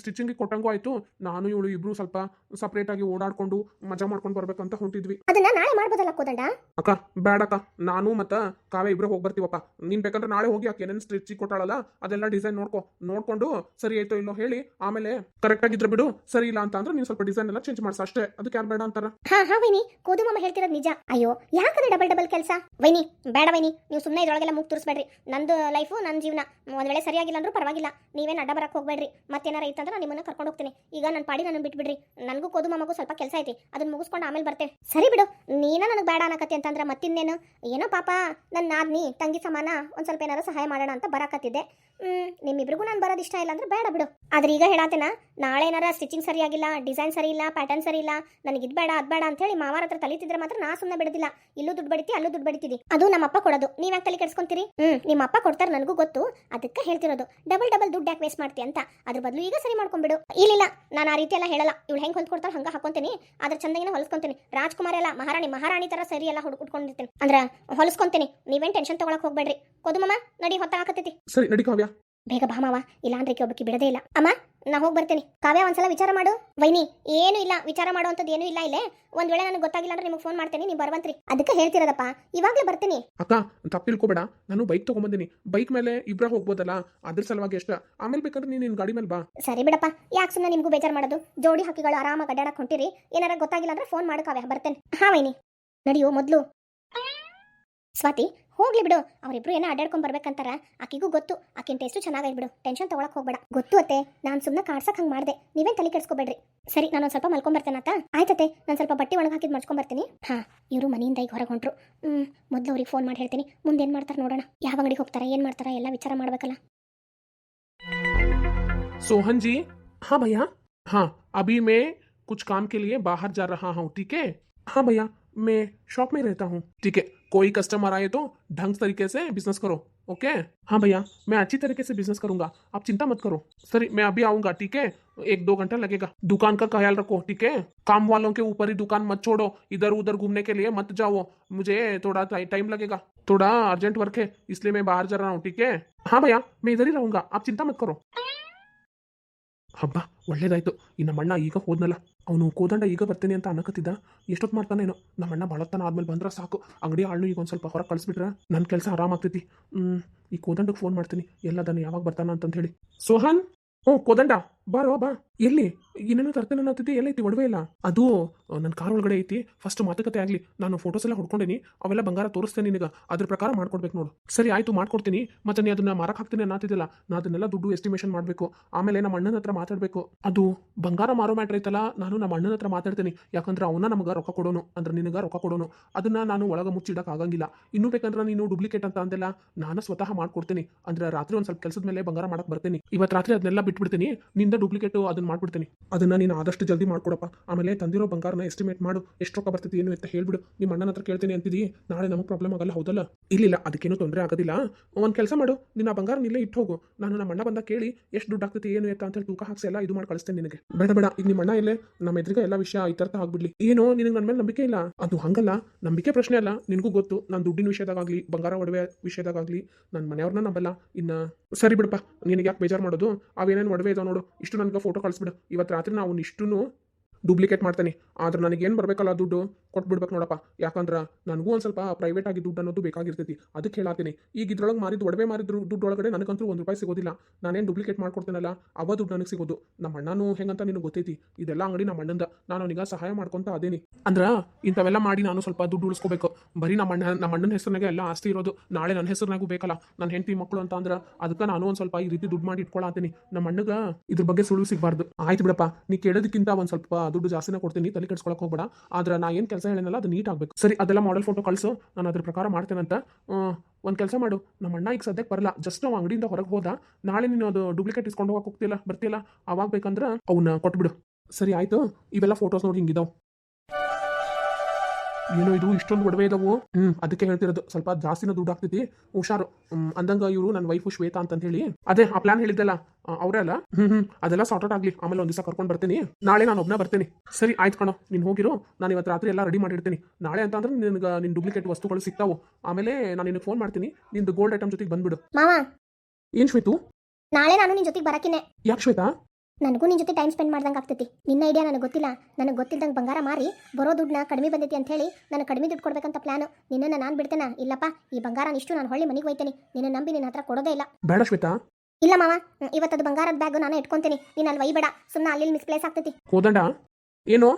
ಸ್ಟಿಚಿಂಗ್ ಕೊಟ್ಟಂಗೂ ಆಯ್ತು. ನಾನು ಇವಳು ಇಬ್ರು ಸ್ವಲ್ಪ ಸಪ್ರೇಟಾಗಿ ಓಡಾಡ್ಕೊಂಡು ಮಜಾ ಮಾಡ್ಕೊಂಡು ಬರ್ಬೇಕಂತ ಹೊಂಟಿದ್ವಿ. ಅದನ್ನ ನಾಳೆ ಮಾಡ್ಬೋದಲ್ಲ ಕೋದಂಡ? ಅಕ್ಕ ಬೇಡಕ್ಕ ನಾನು ಮತ್ತ ಕಾವ್ಯ ಇಬ್ರು ಹೋಗಿ ಬರ್ತೀವಪ್ಪ. ನೀನ್ ಬೇಕಂದ್ರೆ ನಾಳೆ ಹೋಗಿ ಅಕ್ಕ ಏನೇನು ಸ್ಟಿಚಿಂಗ್ ಕೊಟ್ಟಾಳಲ್ಲ ಅದೆಲ್ಲ ಡಿಸೈನ್ ನೋಡ್ಕೊ. ನೋಡ್ಕೊಂಡು ಸರಿ ಆಯ್ತೋ ಇಲ್ಲೋ ಹೇಳಿ ಆಮೇಲೆ ಕರೆಕ್ಟ್ ಆಗಿದ್ರೆ ಬಿಡು ಸರಿ ಇಲ್ಲ ಅಂತ ಅಂದ್ರೆ ನೀನ್ ಸ್ವಲ್ಪ ಡಿಸೈನ್ ಎಲ್ಲ ಚೇಂಜ್ ಮಾಡ್ಸ ಅಷ್ಟೇ. ಅದಕ್ಕೆ ಯಾರು ಬೇಡ ಅಂತಾರ? ಹಾ ಹಾ ವಿನಿ. ಕೋದು ಮಾಮ ಹೇಳ್ತಿರೋದು ನಿಜ. ಅಯ್ಯೋ ಯಾಕಂದ್ರೆ ಡಬಲ್ ಡಬಲ್ ಕೆಲಸ? ವೈನಿ, ಬೇಡ ವೈನಿ, ನೀವು ಸುಮ್ಮನೆ ಇದ್ರೊಳಗೆಲ್ಲ ಮುಗ್ ತೋರಿಸ್ಬೇಡ್ರಿ. ನಂದು ಲೈಫು ನನ್ನ ಜೀವನ. ಒಂದ್ ವೇಳೆ ಸರಿಯಾಗಿಲ್ಲ ಅಂದ್ರೂ ಪರವಾಗಿಲ್ಲ. ನೀವೇನು ಅಡ್ಡ ಬರಕ್ಕೆ ಹೋಗ್ಬೇಡ್ರಿ. ಮತ್ತೇನಾರ ಇತ್ತಂದ್ರೆ ನಾನು ನಿಮ್ಮನ್ನ ಕರ್ಕೊಂಡು ಹೋಗ್ತೀನಿ. ಈಗ ನನ್ನ ಪಾಡಿ ನನ್ನ ಬಿಟ್ಬಿಡ್ರಿ. ನನಗೂ ಕೋದು ಮಾಮಗೂ ಸ್ವಲ್ಪ ಕೆಲಸ ಐತಿ. ಅದನ್ನ ಮುಗಿಸ್ಕೊಂಡು ಆಮೇಲೆ ಬರ್ತೆ ಸರಿ ಬಿಡು. ನೀನ ನನಗೆ ಬೇಡ ಅನ್ನಕತ್ತಿ ಅಂತಂದ್ರೆ ಮತ್ತಿನ್ನೇನು? ಏನೋ ಪಾಪ ನನ್ನ ನಾದ್ನಿ, ತಂಗಿ ಸಮಾನ, ಒಂದ್ ಸ್ವಲ್ಪ ಏನಾರ ಸಹಾಯ ಮಾಡೋಣ ಅಂತ ಬರಾಕತ್ತಿದ್ದೆ. ನಿಮ್ಮಿಬ್ರಿಗೂ ನಾನು ಬರೋದು ಇಷ್ಟ ಇಲ್ಲ ಅಂದ್ರೆ ಬೇಡ ಬಿಡು. ಆದ್ರೆ ಈಗ ಹೇಳಾತೇನ, ನಾಳೆ ಏನಾರ ಸ್ಟಿಚಿಂಗ್ ಸರಿಯಾಗಿಲ್ಲ ಡಿಸೈನ್ ಸರಿ ಇಲ್ಲ ಪ್ಯಾಟರ್ನ್ ಸರಿ ಇಲ್ಲ, ನನಗೆ ಇದು ಬೇಡ, ಅದು ಬೇಡ ಅಂತ ಹೇಳಿ ಮಾವಾರ ಹತ್ರ ತಲಿತಿದ್ರೆ ಮಾತ್ರ ನಾ ಸುಮ್ಮನೆ ಬಿಡೋದಿಲ್ಲ. ಇಲ್ಲೂ ದುಡ್ಡು ಬಡಿತಿ ಅಲ್ಲೂ ದುಡ್ಡು ಬಡಿತೀವಿ ಅದು ನಮ್ಮ ಅಪ್ಪ ಕೊಡೋದು. ನೀವ್ ಯಾಕೆ ತಲೆ ಕೆಡಿಸ್ಕೊಂತೀರಿ? ಹ್ಮ್. ನಿಮ್ಮ ಅಪ್ಪ ಕೊಡ್ತಾರೆ ನನಗೂ ಗೊತ್ತು. ಅದಕ್ಕೆ ಹೇಳ್ತಿರೋದು. ಡಬಲ್ ಡಬಲ್ ದುಡ್ಡು ಯಾಕೆ ವೇಸ್ಟ್ ಮಾಡ್ತಿ ಅಂತ. ಅದ್ರ ಬದಲು ಈಗ ಸರಿ ಮಾಡ್ಕೊಂಡ್ಬಿಡು ಇಲ್ಲ ನಾನು ಆ ರೀತಿ ಎಲ್ಲ ಹೇಳಲ್ಲ. ಇವಳು ಹೆಂಗ್ ಹೊಲ್ಕೊಡ್ತಾಳೆ ಹಂಗೆ ಹಾಕೊಂತೀನಿ. ಅದ್ರ ಚಂದಗಿನ ಹೊಲಿಸ್ಕೊಂತೀನಿ. ರಾಜ್ಕುಮಾರ್ ಎಲ್ಲ ಮಹಾರಾಣಿ ಮಹಾರಾಣಿ ತರ ಸರಿ ಎಲ್ಲ ಹುಡುಕ್ ಉಟ್ಕೊಂಡಿರ್ತೀನಿ. ಅಂದ್ರ ಹೊಲಿಸ್ಕೊಂತೀನಿ. ನೀವೇನ್ ಟೆನ್ಷನ್ ತಗೊಳಕ್ ಹೋಗ್ಬೇಡ್ರಿ. ಕೊದುಮಮ್ಮ ನಡಿ ಹೊತ್ತಾಗತ್ತೈತಿ ಸರಿ ನಡಿ ಕಾವ್ಯ. ಬೇಗ ಬಾ ಮಾವ ಇಲ್ಲ ಅಂದ್ರೆ ಒಬ್ಬಕ್ಕೆ ಬಿಡದೇ ಇಲ್ಲ. ಅಮ್ಮ ನಾ ಹೋಗಿ ಬರ್ತೀನಿ. ಕಾವ್ಯ ಒಂದ್ಸಲ ವಿಚಾರ ಮಾಡು. ವೈನಿ ಏನು ಇಲ್ಲ ವಿಚಾರ ಮಾಡುವಂಥದ್ದು ಏನೂ ಇಲ್ಲ ಇಲ್ಲೇ. ಒಂದ್ ವೇಳೆ ನನಗೆ ಗೊತ್ತಾಗಿಲ್ಲ ಅಂದ್ರೆ ನಿಮಗೆ ಫೋನ್ ಮಾಡ್ತೀನಿ ನೀವು ಬರುವಂತ್ರಿ. ಅದಕ್ಕೆ ಹೇಳ್ತಿರೋದಪ್ಪ ಇವಾಗಲೇ ಬರ್ತೀನಿ. ಅಕ್ಕ ತಪ್ಪು ತಿಳ್ಕೊಬೇಡ. ನಾನು ಬೈಕ್ ತಗೊಂಬಂದಿನಿ. ಬೈಕ್ ಮೇಲೆ ಇಬ್ರ ಹೋಗ್ಬೋದಲ್ಲ ಅದ್ರ ಸಲುವಾಗಿ ಎಷ್ಟ ಆಮೇಲೆ ಬೇಕಾದ್ರೆ ನೀನು ನಿನ್ನ ಗಾಡಿ ಮೇಲೆ ಬಾ. ಸರಿ ಬಿಡಪ್ಪ ಯಾಕೆ ಸುಮ್ಮನೆ ನಿಮಗೂ ಬೇಜಾರು ಮಾಡೋದು? ಜೋಡಿ ಹಕ್ಕಿಗಳು ಆರಾಮಾಗಿ ಅಡ್ಡಾಡಕ್ ಹೊಂಟಿರಿ. ಏನಾರ ಗೊತ್ತಾಗಿಲ್ಲ ಅಂದ್ರೆ ಫೋನ್ ಮಾಡು ಕಾವ್ಯ ಬರ್ತೇನೆ. ಹಾ ವೈನಿ ನಡಿಯೋ ಮೊದಲು. ಸ್ವಾತಿ ಹೋಗ್ಲಿ ಬಿಡು ಅವರಿಬ್ರು ಏನೋ ಅಡ್ಡಾಡ್ಕೊಂಡ್ ಬರ್ಬೇಕಂತಾರ ಆಕಿಗೂ ಗೊತ್ತು ಆಕಿನ ಟೇಸ್ಟು ಚೆನ್ನಾಗೈತ್ ಬಿಡು ಟೆನ್ಷನ್ ತಗೊಳಕ್ ಹೋಗ್ಬೇಡ ಗೊತ್ತು ಅತ್ತೆ ನಾನು ಸುಮ್ಮನೆ ಕಾಡ್ಸಕ್ ಹಂಗೆ ಮಾಡ್ದೆ ನೀವೇನ್ ತಲೆ ಕೆಡ್ಸ್ಕೊಬೇಡ್ರಿ ಸರಿ ನಾನು ಒಂದ್ ಸ್ವಲ್ಪ ಮಲ್ಕೊಂಬರ್ತೇನತ್ತ ಆಯ್ತತೆ ನಾನು ಸ್ವಲ್ಪ ಬಟ್ಟೆ ಒಣಗಿ ಹಾಕಿದ್ ಮಡ್ಸ್ಕೊಂಬರ್ತೀನಿ ಹಾ ಇವರು ಮನೆಯಿಂದ ಈಗ ಹೊರಗೆ ಹೊಂಟ್ರು ಹ್ಮ್ ಮೊದಲು ಅವ್ರಿಗೆ ಫೋನ್ ಮಾಡಿ ಹೇಳ್ತೀನಿ ಮುಂದೆ ಏನ್ ಮಾಡ್ತಾರೆ ನೋಡೋಣ ಯಾವ ಅಂಗಡಿಗೆ ಹೋಗ್ತಾರ ಏನ್ ಮಾಡ್ತಾರ ಎಲ್ಲ ವಿಚಾರ ಮಾಡ್ಬೇಕಲ್ಲ सोहन जी हाँ भैया हाँ अभी मैं कुछ काम के लिए बाहर जा रहा हूँ ठीक है हाँ भैया मैं शॉप में रहता हूँ ठीक है कोई कस्टमर आए तो ढंग तरीके से बिज़नेस करो ओके हाँ भैया, मैं अच्छी तरीके से बिज़नेस करूँगा, आप चिंता मत करो। सर मैं अभी आऊँगा, ठीक है? एक दो घंटा लगेगा। दुकान का ख्याल रखो, ठीक है? काम वालों के ऊपर ही दुकान मत छोड़ो इधर उधर घूमने के लिए मत जाओ। मुझे थोड़ा टाइम लगेगा, थोड़ा अर्जेंट वर्क है, इसलिए मैं बाहर जा रहा हूँ, ठीक है? हाँ भैया, मैं इधर ही रहूँगा, आप चिंता मत करो। ಹಬ್ಬ, ಒಳ್ಳೇದಾಯ್ತು. ಈ ನಮ್ಮಣ್ಣ ಈಗ ಹೋದ್ನಲ್ಲ. ಅವನು ಕೋದಂಡ ಈಗ ಬರ್ತೀನಿ ಅಂತ ಅನ್ನಕತ್ತಿದ್ದ. ಎಷ್ಟೊತ್ತು ಮಾಡ್ತಾನೇನೋ. ನಮ್ಮಣ್ಣ ಭಾಳತ್ತನ ಆದ್ಮೇಲೆ ಬಂದ್ರೆ ಸಾಕು. ಅಂಗಡಿ ಆಳ್ನು ಈಗ ಒಂದು ಸ್ವಲ್ಪ ಹೊರಗೆ ಕಳಿಸ್ಬಿಟ್ರೆ ನನ್ನ ಕೆಲಸ ಆರಾಮಾಗ್ತೈತಿ ಹ್ಞೂ ಈ ಕೋದಂಡಕ್ಕೆ ಫೋನ್ ಮಾಡ್ತೀನಿ. ಎಲ್ಲದನ್ನು ಯಾವಾಗ ಬರ್ತಾನ ಅಂತಂತ ಹೇಳಿ. ಸೋಹನ್? ಹ್ಞೂ ಕೋದಂಡ. ಬಾರೋ ಬಾ. ಎಲ್ಲಿ? ಏನೇನೋ ತರ್ತೇನೆ ಅನ್ನತ್ತಿದ್ದೆ ಎಲ್ಲೈತಿ ಒಡವೆ ಇಲ್ಲ ಅದು ನನ್ನ ಕಾರ್ ಒಳಗಡೆ ಐತಿ. ಫಸ್ಟ್ ಮಾತುಕತೆ ಆಗಲಿ. ನಾನು ಫೋಟೋಸ್ ಎಲ್ಲ ಹೊಡ್ಕೊಂಡೇನಿ. ಅವೆಲ್ಲ ಬಂಗಾರ ತೋರಿಸ್ತೇನೆ ನಿನಗೆ. ಅದ್ರ ಪ್ರಕಾರ ಮಾಡ್ಕೊಡ್ಬೇಕು ನೋಡು. ಸರಿ, ಆಯ್ತು, ಮಾಡ್ಕೊಡ್ತೀನಿ. ಮತ್ತೆ ನೀ ಅದನ್ನ ಮಾರಕ್ಕೆ ಹಾಕ್ತೀನಿ ಅನ್ನತ್ತಿದ್ದಿಲ್ಲ. ನಾ ಅದನ್ನೆಲ್ಲ ದುಡ್ಡು ಎಸ್ಟಿಮೇಷನ್ ಮಾಡಬೇಕು. ಆಮೇಲೆ ನಮ್ಮ ಅಣ್ಣನ ಹತ್ರ ಮಾತಾಡಬೇಕು. ಅದು, ಬಂಗಾರ ಮಾರೋ ಮ್ಯಾಟ್ರ್ ಐತಲ್ಲ, ನಾನು ನಮ್ಮ ಅಣ್ಣನ ಹತ್ರ ಮಾತಾಡ್ತೀನಿ. ಯಾಕಂದ್ರೆ ಅವನ ನಮಗೆ ರೊಕ್ಕ ಕೊಡೋನು. ಅಂದ್ರೆ ನಿನಗೆ ರೊಕ್ಕ ಕೊಡೋನು. ಅದನ್ನ ನಾನು ಒಳಗೆ ಮುಚ್ಚಿಡಕ್ ಆಗಂಗಿಲ್ಲ. ಇನ್ನೂ ಬೇಕಂದ್ರೆ ನೀನು ಡೂಪ್ಲಿಕೇಟ್ ಅಂತ ಅಂದೆಲ್ಲ, ನಾನು ಸ್ವತಃ ಮಾಡ್ಕೊಡ್ತೀನಿ. ಅಂದ್ರೆ ರಾತ್ರಿ ಒಂದು ಸ್ವಲ್ಪ ಕೆಲಸದ ಮೇಲೆ ಬಂಗಾರ ಮಾಡಕ್ ಬರ್ತೀನಿ. ಇವತ್ತು ರಾತ್ರಿ ಅದನ್ನೆಲ್ಲ ಬಿಟ್ಬಿಡ್ತೀನಿ. ನಿಂದ ಡೂಪ್ಲಿಕೇಟ್ ಅದನ್ನ ಮಾಡ್ಬಿಡ್ತೀನಿ. ಅದನ್ನ ನೀನು ಆದಷ್ಟು ಜಲ್ದಿ ಮಾಡ್ಕೊಡಪ್ಪ. ಆಮೇಲೆ ತಂದಿರೋ ಬಂಗಾರನ ಎಸ್ಟಿಮೇಟ್ ಮಾಡು. ಎಷ್ಟು ರೊಕ್ಕ ಬರ್ತೈತಿ, ಏನು ಅಂತ ಹೇಳ್ಬಿಡು. ನಿಮ್ಮ ಅಣ್ಣನ ಹತ್ರ ಕೇಳ್ತೀನಿ ಅಂತಿದ್ದೀ ನಾಳೆ ನಮಗೆ ಪ್ರಾಬ್ಲಮ್ ಆಗಲ್ಲ, ಹೌದಲ್ಲ? ಇಲ್ಲಿಲ್ಲ, ಅದಕ್ಕೇನು ತೊಂದರೆ ಆಗೋದಿಲ್ಲ. ಒಂದು ಕೆಲಸ ಮಾಡು. ನಿನ್ನ ಆ ಬಂಗಾರ ಇಲ್ಲೇ ಇಟ್ಟು ಹೋಗು. ನಾನು ನಮ್ಮ ಅಣ್ಣ ಬಂದ ಕೇಳಿ, ಎಷ್ಟು ದುಡ್ಡು ಆಗ್ತೈತಿ, ಏನು ಎತ್ತ ಅಂತ ಹೇಳಿ ತೂಕ ಹಾಕ್ಸಿ ಎಲ್ಲ ಇದು ಮಾಡಿ ಕಳಿಸ್ತೇನೆ ನಿನಗೆ. ಬೇಡ ಬೇಡ. ಈಗ ನಿಮ್ಮ ಅಣ್ಣ ಇಲ್ಲೇ, ನಮ್ಮ ಎದುರಿಗೆ ಎಲ್ಲ ವಿಷಯ ಈ ಇತರ್ಥ ಆಗ್ಬಿಡ್ಲಿ. ಏನೋ ನಿನಗೆ ನನ್ನ ಮೇಲೆ ನಂಬಿಕೆ ಇಲ್ಲ. ಅದು ಹಂಗಲ್ಲ. ನಂಬಿಕೆ ಪ್ರಶ್ನೆ ಅಲ್ಲ. ನಿನಗೂ ಗೊತ್ತು. ನಾನು ದುಡ್ಡಿನ ವಿಷಯದಾಗಲಿ ಬಂಗಾರ ಒಡವೆ ವಿಷಯದಾಗಲಿ ನನ್ನ ಮನೆಯವ್ರನ್ನ ನಂಬಲ್ಲ. ಇನ್ನು ಸರಿ ಬಿಡಪ್ಪ. ನಿನಗೆ ಯಾಕೆ ಬೇಜಾರು ಮಾಡೋದು? ಅವೇನೇನು ಒಡವೆ ಇದಾವೆ ನೋಡು. ಇಷ್ಟು ನನಗೆ ಫೋಟೋ ಕಳಿಸ್ಬಿಡು. ಇವತ್ತು ರಾತ್ರಿ ನಾವು ಇಷ್ಟೂ ಡೂಪ್ಲಿಕೇಟ್ ಮಾಡ್ತೀನಿ. ಆದ್ರೆ ನನಗೇನು ಬರಬೇಕಲ್ಲ ದುಡ್ಡು? ಕೊಟ್ಬಿಡ್ಬೇಕು ನೋಡಪ್ಪ. ಯಾಕಂದ್ರೆ ನನಗೂ ಒಂದು ಸ್ವಲ್ಪ ಪ್ರೈವೇಟ್ ಆಗಿ ದುಡ್ಡು ಅನ್ನೋದು ಬೇಕಾಗಿರ್ತೈತಿ. ಅದಕ್ಕೆ ಹೇಳಾತೀನಿ. ಈಗ ಇದ್ರೊಳಗೆ ಮಾರಿದ್ದು ಒಡವೆ ಮಾರಿದ್ರು ದುಡ್ಡು ಒಳಗಡೆ ನನಗಂತೂ ಒಂದು ರೂಪಾಯಿ ಸಿಗೋದಿಲ್ಲ. ನಾನೇನು ಡೂಪ್ಲಿಕೇಟ್ ಮಾಡ್ಕೊಡ್ತೀನಲ್ಲ, ಅವ ದುಡ್ಡು ನನಗೆ ಸಿಗೋದು. ನಮ್ಮ ಅಣ್ಣನೂ ಹೆಂಗಂತ ನಿನಗೆ ಗೊತ್ತೈತಿ? ಇದೆಲ್ಲ ಅಂಗಡಿ ನಮ್ಮ ಅಣ್ಣಂದ. ನಾನು ಅವನಿಗೆ ಸಹಾಯ ಮಾಡ್ಕೊತ ಅದೇನಿ. ಅಂದ್ರೆ ಇಂಥವೆಲ್ಲ ಮಾಡಿ ನಾನು ಸ್ವಲ್ಪ ದುಡ್ಡು ಉಳಿಸ್ಕೋಬೇಕು. ಬರೀ ನಮ್ಮ ಅಣ್ಣ, ನಮ್ಮ ಅಣ್ಣನ ಹೆಸರಿನಾಗೆ ಎಲ್ಲ ಆಸ್ತಿ ಇರೋದು. ನಾಳೆ ನನ್ನ ಹೆಸರಿನಾಗೂ ಬೇಕಲ್ಲ. ನನ್ನ ಹೆಂಡತಿ ಮಕ್ಕಳು ಅಂತ ಅಂದ್ರೆ ಅದಕ್ಕೆ ನಾನು ಒಂದು ಸ್ವಲ್ಪ ಈ ರೀತಿ ದುಡ್ಡು ಮಾಡಿ ಇಟ್ಕೊಳತ್ತೀನಿ ನಮ್ಮ ಅಣ್ಣಗೆ ಇದ್ರ ಬಗ್ಗೆ ಸುಳಿವು ಸಿಗಬಾರ್ದು. ಆಯ್ತು ಬಿಡಪ್ಪ. ನೀ ಕೇಳೋದಕ್ಕಿಂತ ಒಂದು ಸ್ವಲ್ಪ ದುಡ್ಡು ಜಾಸ್ತಿನೇ ಕೊಡ್ತೀನಿ, ತಲೆ ಕೆಡ್ಸ್ಕೊಳಕ್ ಹೋಗ್ಬೇಡ. ಆದ್ರೆ ನಾ ಏನು ಕೆಲಸ ಹೇಳಿನಲ್ಲ ಅದು ನೀಟ್ ಆಗಬೇಕು. ಸರಿ, ಅದೆಲ್ಲ ಮಾಡೆಲ್ ಫೋಟೋ ಕಳಿಸು, ನಾನು ಅದ್ರ ಪ್ರಕಾರ ಮಾಡ್ತೇನಂತ. ಒಂದು ಕೆಲಸ ಮಾಡು. ನಮ್ಮ ಅಣ್ಣ ಈಗ ಸದ್ಯಕ್ಕೆ ಬರಲ್ಲ. ಜಸ್ಟ್ ನಾವು ಅಂಗಡಿಯಿಂದ ಹೊರಗೆ ಹೋದ. ನಾಳೆ ನೀನು ಅದು ಡೂಪ್ಲಿಕೇಟ್ ಇಸ್ಕೊಂಡು ಹೋಗಕ್ಕೆ ಹೋಗ್ತಿಲ್ಲ ಬರ್ತಿಲ್ಲ ಅವಾಗ ಬೇಕಂದ್ರೆ ಅವನ್ನ ಕೊಟ್ಬಿಡು. ಸರಿ, ಆಯ್ತು. ಇವೆಲ್ಲ ಫೋಟೋಸ್ ನೋಡಿ ಹಿಂಗಿದಾವ್. ಏನೋ ಇದು ಇಷ್ಟೊಂದು ಒಡವೆ ಇದಾವು. ಹ್ಮ್ ಅದಕ್ಕೆ ಹೇಳ್ತಿರೋದು ಸ್ವಲ್ಪ ಜಾಸ್ತಿನ ದುಡ್ಡು ಆಗ್ತೈತಿ. ಹುಷಾರು. ಅಂದಂಗ ಇವರು ನನ್ನ ವೈಫು ಶ್ವೇತಾ ಅಂತ ಹೇಳಿ ಅದೇ ಆ ಪ್ಲಾನ್ ಹೇಳಿದ್ದಲ್ಲ ಅವರೇ ಅಲ್ಲ? ಹ್ಮ್ ಹ್ಮ್ ಅದೆಲ್ಲ ಸಾರ್ಟ್ ಔಟ್ ಆಗ್ಲಿ. ಆಮೇಲೆ ಒಂದ್ ದಿವಸ ಕರ್ಕೊಂಡು ಬರ್ತೀನಿ. ನಾಳೆ ನಾನು ಒಬ್ಬನ ಬರ್ತೀನಿ. ಸರಿ ಆಯ್ತು ಕಣೋ ನೀನು ಹೋಗಿರು. ನಾನು ಇವತ್ತು ರಾತ್ರಿ ಎಲ್ಲ ರೆಡಿ ಮಾಡಿರ್ತೀನಿ. ನಾಳೆ ಅಂತ ಅಂದ್ರೆ ನಿನಗೆ ನಿನ್ ಡೂಪ್ಲಿಕೇಟ್ ವಸ್ತುಗಳು ಸಿಗ್ತಾವು. ಆಮೇಲೆ ನಾನು ನಿನಗೆ ಫೋನ್ ಮಾಡ್ತೀನಿ. ನಿಂದು ಗೋಲ್ಡ್ ಐಟಮ್ ಜೊತೆಗೆ ಬಂದ್ಬಿಡು. ಮಾವ. ಏನ್ ಶ್ವೇತು? ನಾಳೆ ನಾನು ನಿನ್ ಜೊತೆಗೆ ಬರಕಿನೇ. ಯಾಕೆ ಶ್ವೇತಾ? ನನಗೂ ನಿನ್ನ ಜೊತೆ ಟೈಮ್ ಸ್ಪೆಂಡ್ ಮಾಡ್ದಂಗೆ ಆಗ್ತೈತಿ. ನಿನ್ನ ಐಡಿಯಾ ನನಗೆ ಗೊತ್ತಿಲ್ಲ. ನನಗೆ ಗೊತ್ತಿಲ್ದಂಗೆ ಬಂಗಾರ ಮಾರಿ ಬರೋ ದುಡ್ಡನ್ನ ಕಡಿಮೆ ಬಂದೈತಿ ಅಂತ ಹೇಳಿ ನಾನು ಕಡಿಮೆ ದುಡ್ಡು ಕೊಡ್ಬೇಕಂತ ಪ್ಲಾನು ನಿನ್ನನ್ನು ನಾನು ಬಿಡ್ತೇನೆ? ಇಲ್ಲಪ್ಪ ಈ ಬಂಗಾರ ಇಷ್ಟು ನಾನು ಹೊಳ್ಳಿ ಮನೆಗೆ ಹೋಯ್ತೇನೆ. ನಿನ್ನ ನಂಬಿ ನಿನ್ನ ಹತ್ರ ಕೊಡೋದೇ ಇಲ್ಲ. ಬೇಡ ಶ್ವೇತಾ. ಇಲ್ಲ ಮಾವ ಇವತ್ತದು ಬಂಗಾರದ ಬ್ಯಾಗ್ ನಾನು ಇಟ್ಕೊಂತೀನಿ. ನೀನು ಅಲ್ಲಿ ಒಯ್ಬೇಡ. ಸುಮ್ಮನೆ ಅಲ್ಲಿ ಮಿಸ್ಪ್ಲೇಸ್ ಆಗ್ತೈತಿ. ಕೋದಂಡ ಏನು?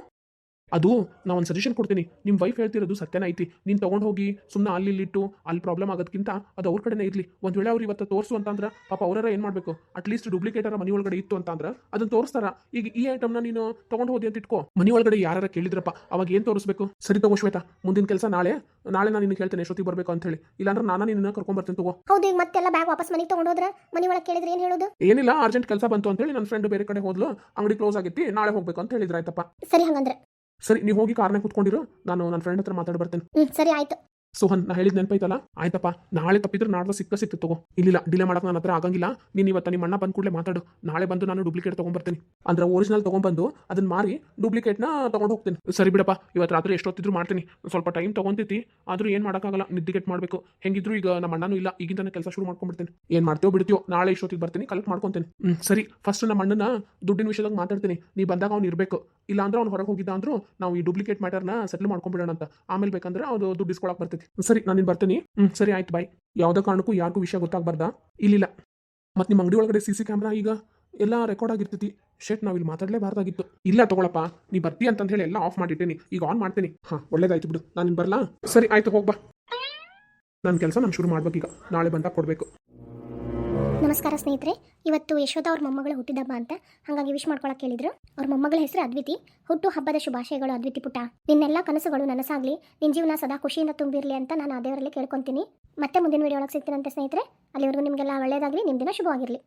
ಅದು ನಾನು ಒಂದು ಸಜೆಷನ್ ಕೊಡ್ತೀನಿ. ನಿಮ್ಮ ವೈಫ್ ಹೇಳ್ತಿರೋದು ಸತ್ಯನ ಐತಿ. ನೀನು ತೊಗೊಂಡು ಹೋಗಿ ಸುಮ್ಮನೆ ಅಲ್ಲಿ ಇಲ್ಲಿ ಇಟ್ಟು ಅಲ್ಲಿ ಪ್ರಾಬ್ಲಮ್ ಆಗೋದಕ್ಕಿಂತ ಅದು ಅವ್ರ ಕಡೆನೇ ಇರಲಿ. ಒಂದು ವೇಳೆ ಅವ್ರು ಇವತ್ತು ತೋರಿಸು ಅಂತಂದ್ರೆ ಪಾಪ ಅವರ ಏನು ಮಾಡಬೇಕು? ಅಟ್ಲೀಸ್ಟ್ ಡೂಪ್ಲಿಕೇಟರ ಮನೆ ಒಳಗಡೆ ಇತ್ತು ಅಂತಂದ್ರೆ ಅದನ್ನ ತೋರಿಸ್ತಾರ. ಈಗ ಈ ಐಟಮ್ನ ನೀನು ತೊಗೊಂಡು ಹೋದಿ ಅಂತ ಇಟ್ಕೋ. ಮನೆ ಒಳಗಡೆ ಯಾರು ಕೇಳಿದ್ರಪ್ಪ ಅವಾಗ ಏನು ತೋರಿಸ್ಬೇಕು? ಸರಿ ತಗೋ ಶ್ವೇತಾ ಮುಂದಿನ ಕೆಲಸ ನಾಳೆ. ನಾಳೆ ನಾನು ನಿನ್ನ ಹೇಳ್ತೇನೆ ಎಷ್ಟೊತ್ತಿಗೆ ಬರಬೇಕು ಅಂತ ಹೇಳಿ. ಇಲ್ಲಾಂದ್ರೆ ನಾನು ನಿನ್ನ ಕರ್ಕೊಂಬರ್ತೀನಿ ತಗೋ. ಹೌದು ಈಗ ಮತ್ತೆಲ್ಲ ಬ್ಯಾಗ್ ವಾಪಸ್ ಮನೆಗೆ ತೊಗೊಂಡು ಹೋದ್ರೆ? ಮನೆ ಒಳಗೆ ಕೇಳಿದ್ರೆ ಏನು ಹೇಳೋದು? ಏನಿಲ್ಲ ಅರ್ಜೆಂಟ್ ಕೆಲಸ ಬಂತು ಅಂತೇಳಿ ನನ್ನ ಫ್ರೆಂಡ್ ಬೇರೆ ಕಡೆ ಹೋದ್ಲು. ಅಂಗಡಿ ಕ್ಲೋಸ್ ಆಗಿತ್ತು ನಾಳೆ ಹೋಗ್ಬೇಕು ಅಂತ ಹೇಳಿದ್ರೆ ಆಯ್ತಪ್ಪ. ಸರಿ ಹಂಗಂದ್ರೆ. ಸರಿ ನೀವು ಹೋಗಿ ಕಾರ್ನಾಗ ಕುತ್ಕೊಂಡಿರು ನಾನು ನನ್ನ ಫ್ರೆಂಡ್ ಹತ್ರ ಮಾತಾಡಿ ಬರ್ತೇನೆ. ಸರಿ ಆಯಿತು. ಸೋಹನ್ ನಾ ಹೇಳಿದ್ ನೆನಪೈತಲ್ಲ? ಆಯ್ತಪ್ಪ. ನಾಳೆ ತಪ್ಪಿದ್ರೆ ನಾಡ್ದು ಸಿಕ್ಕ ಸಿಕ್ತು ತಗೋ. ಇಲ್ಲಿಲ್ಲ ಡಿಲೇ ಮಾಡಕ್ಕೆ ನನ್ನ ಹತ್ರ ಆಗಂಗಿಲ್ಲ. ನೀನು ಇವತ್ತು ನಿಮ್ಮ ಅಣ್ಣ ಬಂದ ಕೂಡಲೇ ಮಾತಾಡು. ನಾಳೆ ಬಂದು ನಾನು ಡೂಪ್ಲಿಕೇಟ್ ತೊಗೊಂಡ್ಬರ್ತೀನಿ ಅಂದ್ರೆ ಒರಿಜಿನಲ್ ತೊಗೊಂಡ್ಬಂದು ಅದನ್ನ ಮಾರಿ ಡೂಪ್ಲಿಕೇಟ್ನ ತೊಗೊಂಡು ಹೋಗ್ತೀನಿ. ಸರಿ ಬಿಡಪ್ಪ. ಇವತ್ತು ರಾತ್ರಿ ಎಷ್ಟೊತ್ತಿದ್ರು ಮಾಡ್ತೀನಿ. ಸ್ವಲ್ಪ ಟೈಮ್ ತೊಗೊಂತೈತಿ. ಆದ್ರೂ ಏನು ಮಾಡೋಕ್ಕಾಗಲ್ಲ. ನಿದ್ದಿಗೆಟ್ ಮಾಡಬೇಕು. ಹೆಂಗಿದ್ರು ಈಗ ನಮ್ಮ ಅಣ್ಣನೂ ಇಲ್ಲ. ಈಗಿಂದ ಕೆಲಸ ಶುರು ಮಾಡ್ಕೊಂಡ್ಬಿಡ್ತೀನಿ. ಏನು ಮಾಡ್ತೀವೋ ಬಿಡ್ತೀವೋ ನಾಳೆ ಎಷ್ಟೊತ್ತಿಗೆ ಬರ್ತೀನಿ. ಕಲೆಕ್ಟ್ ಮಾಡ್ಕೊತೀನಿ. ಸರಿ. ಫಸ್ಟ್ ನಮ್ಮ ಅಣ್ಣನ ದುಡ್ಡಿನ ವಿಷಯದಾಗ ಮಾತಾಡ್ತೀನಿ. ನೀ ಬಂದಾಗ ಅವ್ನು ಇರಬೇಕು. ಇಲ್ಲ ಅಂದ್ರೆ ಅವ್ನು ಹೊರಗೆ ಹೋಗಿದ್ದ ಅಂದ್ರೂ ನಾವು ಈ ಡೂಪ್ಲಿಕೇಟ್ ಮ್ಯಾಟರ್ನ ಸೆಟ್ಲ್ ಮಾಡ್ಕೊಂಡ್ಬಿಡೋಣ ಅಂತ ಆಮೇಲೆ ಬೇಕಂದ್ರೆ ಅವ್ರು ದುಡ್ಡು ಇಸ್ಕೊಳಕ್ ಬರ್ತೈತಿ. ಸರಿ, ನಾನು ಬರ್ತೀನಿ. ಹ್ಞೂ ಸರಿ, ಆಯ್ತು ಬಾಯ್ ಯಾವುದೇ ಕಾರಣಕ್ಕೂ ಯಾರಿಗೂ ವಿಷಯ ಗೊತ್ತಾಗಬಾರ್ದಾ? ಇಲ್ಲಿಲ್ಲ. ಮತ್ತು ನಿಮ್ಮ ಅಂಗಡಿ ಒಳಗಡೆ ಸಿ ಸಿ ಕ್ಯಾಮ್ರಾ ಈಗ ಎಲ್ಲ ರೆಕಾರ್ಡ್ ಆಗಿರ್ತೈತಿ. ಶೇಟ್ ನಾವು ಇಲ್ಲಿ ಮಾತಾಡಲೇಬಾರ್ದಾಗಿತ್ತು. ಇಲ್ಲ ತಗೊಳಪ್ಪ, ನೀ ಬರ್ತೀಯ ಅಂತ ಹೇಳಿ ಎಲ್ಲ ಆಫ್ ಮಾಡಿಟ್ಟೇನಿ. ಈಗ ಆನ್ ಮಾಡ್ತೀನಿ. ಹಾಂ, ಒಳ್ಳೇದಾಯ್ತು ಬಿಡು. ನಾನು ಬರಲಾ? ಸರಿ, ಆಯ್ತು ಹೋಗ್ಬಾ ನನ್ನ ಕೆಲಸ ನಾನು ಶುರು ಮಾಡ್ಬೇಕೀಗ. ನಾಳೆ ಬಂದಾಗ ಕೊಡಬೇಕು. ನಮಸ್ಕಾರ ಸ್ನೇಹಿತರೆ. ಇವತ್ತು ಯಶೋಧ ಅವ್ರ ಮೊಮ್ಮಗಳು ಹುಟ್ಟಿದಬ್ಬ ಅಂತ ಹಾಗಾಗಿ ವಿಶ್ ಮಾಡ್ಕೊಳಕ್ ಕೇಳಿದ್ರು ಅವ್ರ ಮೊಮ್ಮಗಳ ಹೆಸರು ಅದ್ವಿತಿ. ಹುಟ್ಟು ಹಬ್ಬದ ಶುಭಾಶಯಗಳು ಅದ್ವಿತಿ ಪುಟ ನಿನ್ನೆಲ್ಲ ಕನಸುಗಳು ನನಸಾಗ್ಲಿ. ನಿನ್ನ ಜೀವನ ಸದಾ ಖುಷಿಯಿಂದ ತುಂಬಿರಲಿ ಅಂತ ನಾನು ಆ ದೇವರಲ್ಲಿ ಕೇಳ್ಕೊಂತೀನಿ. ಮತ್ತೆ ಮುಂದಿನ ವಿಡಿಯೋ ಒಳಗೆ ಸಿಗ್ತೀನಂತೆ ಸ್ನೇಹಿತರೆ. ಅಲ್ಲಿವರೆಗೂ ನಿಮಗೆಲ್ಲ ಒಳ್ಳೆಯದಾಗಲಿ ನಿಮ್ಮ ದಿನ ಶುಭವಾಗಿರಲಿ.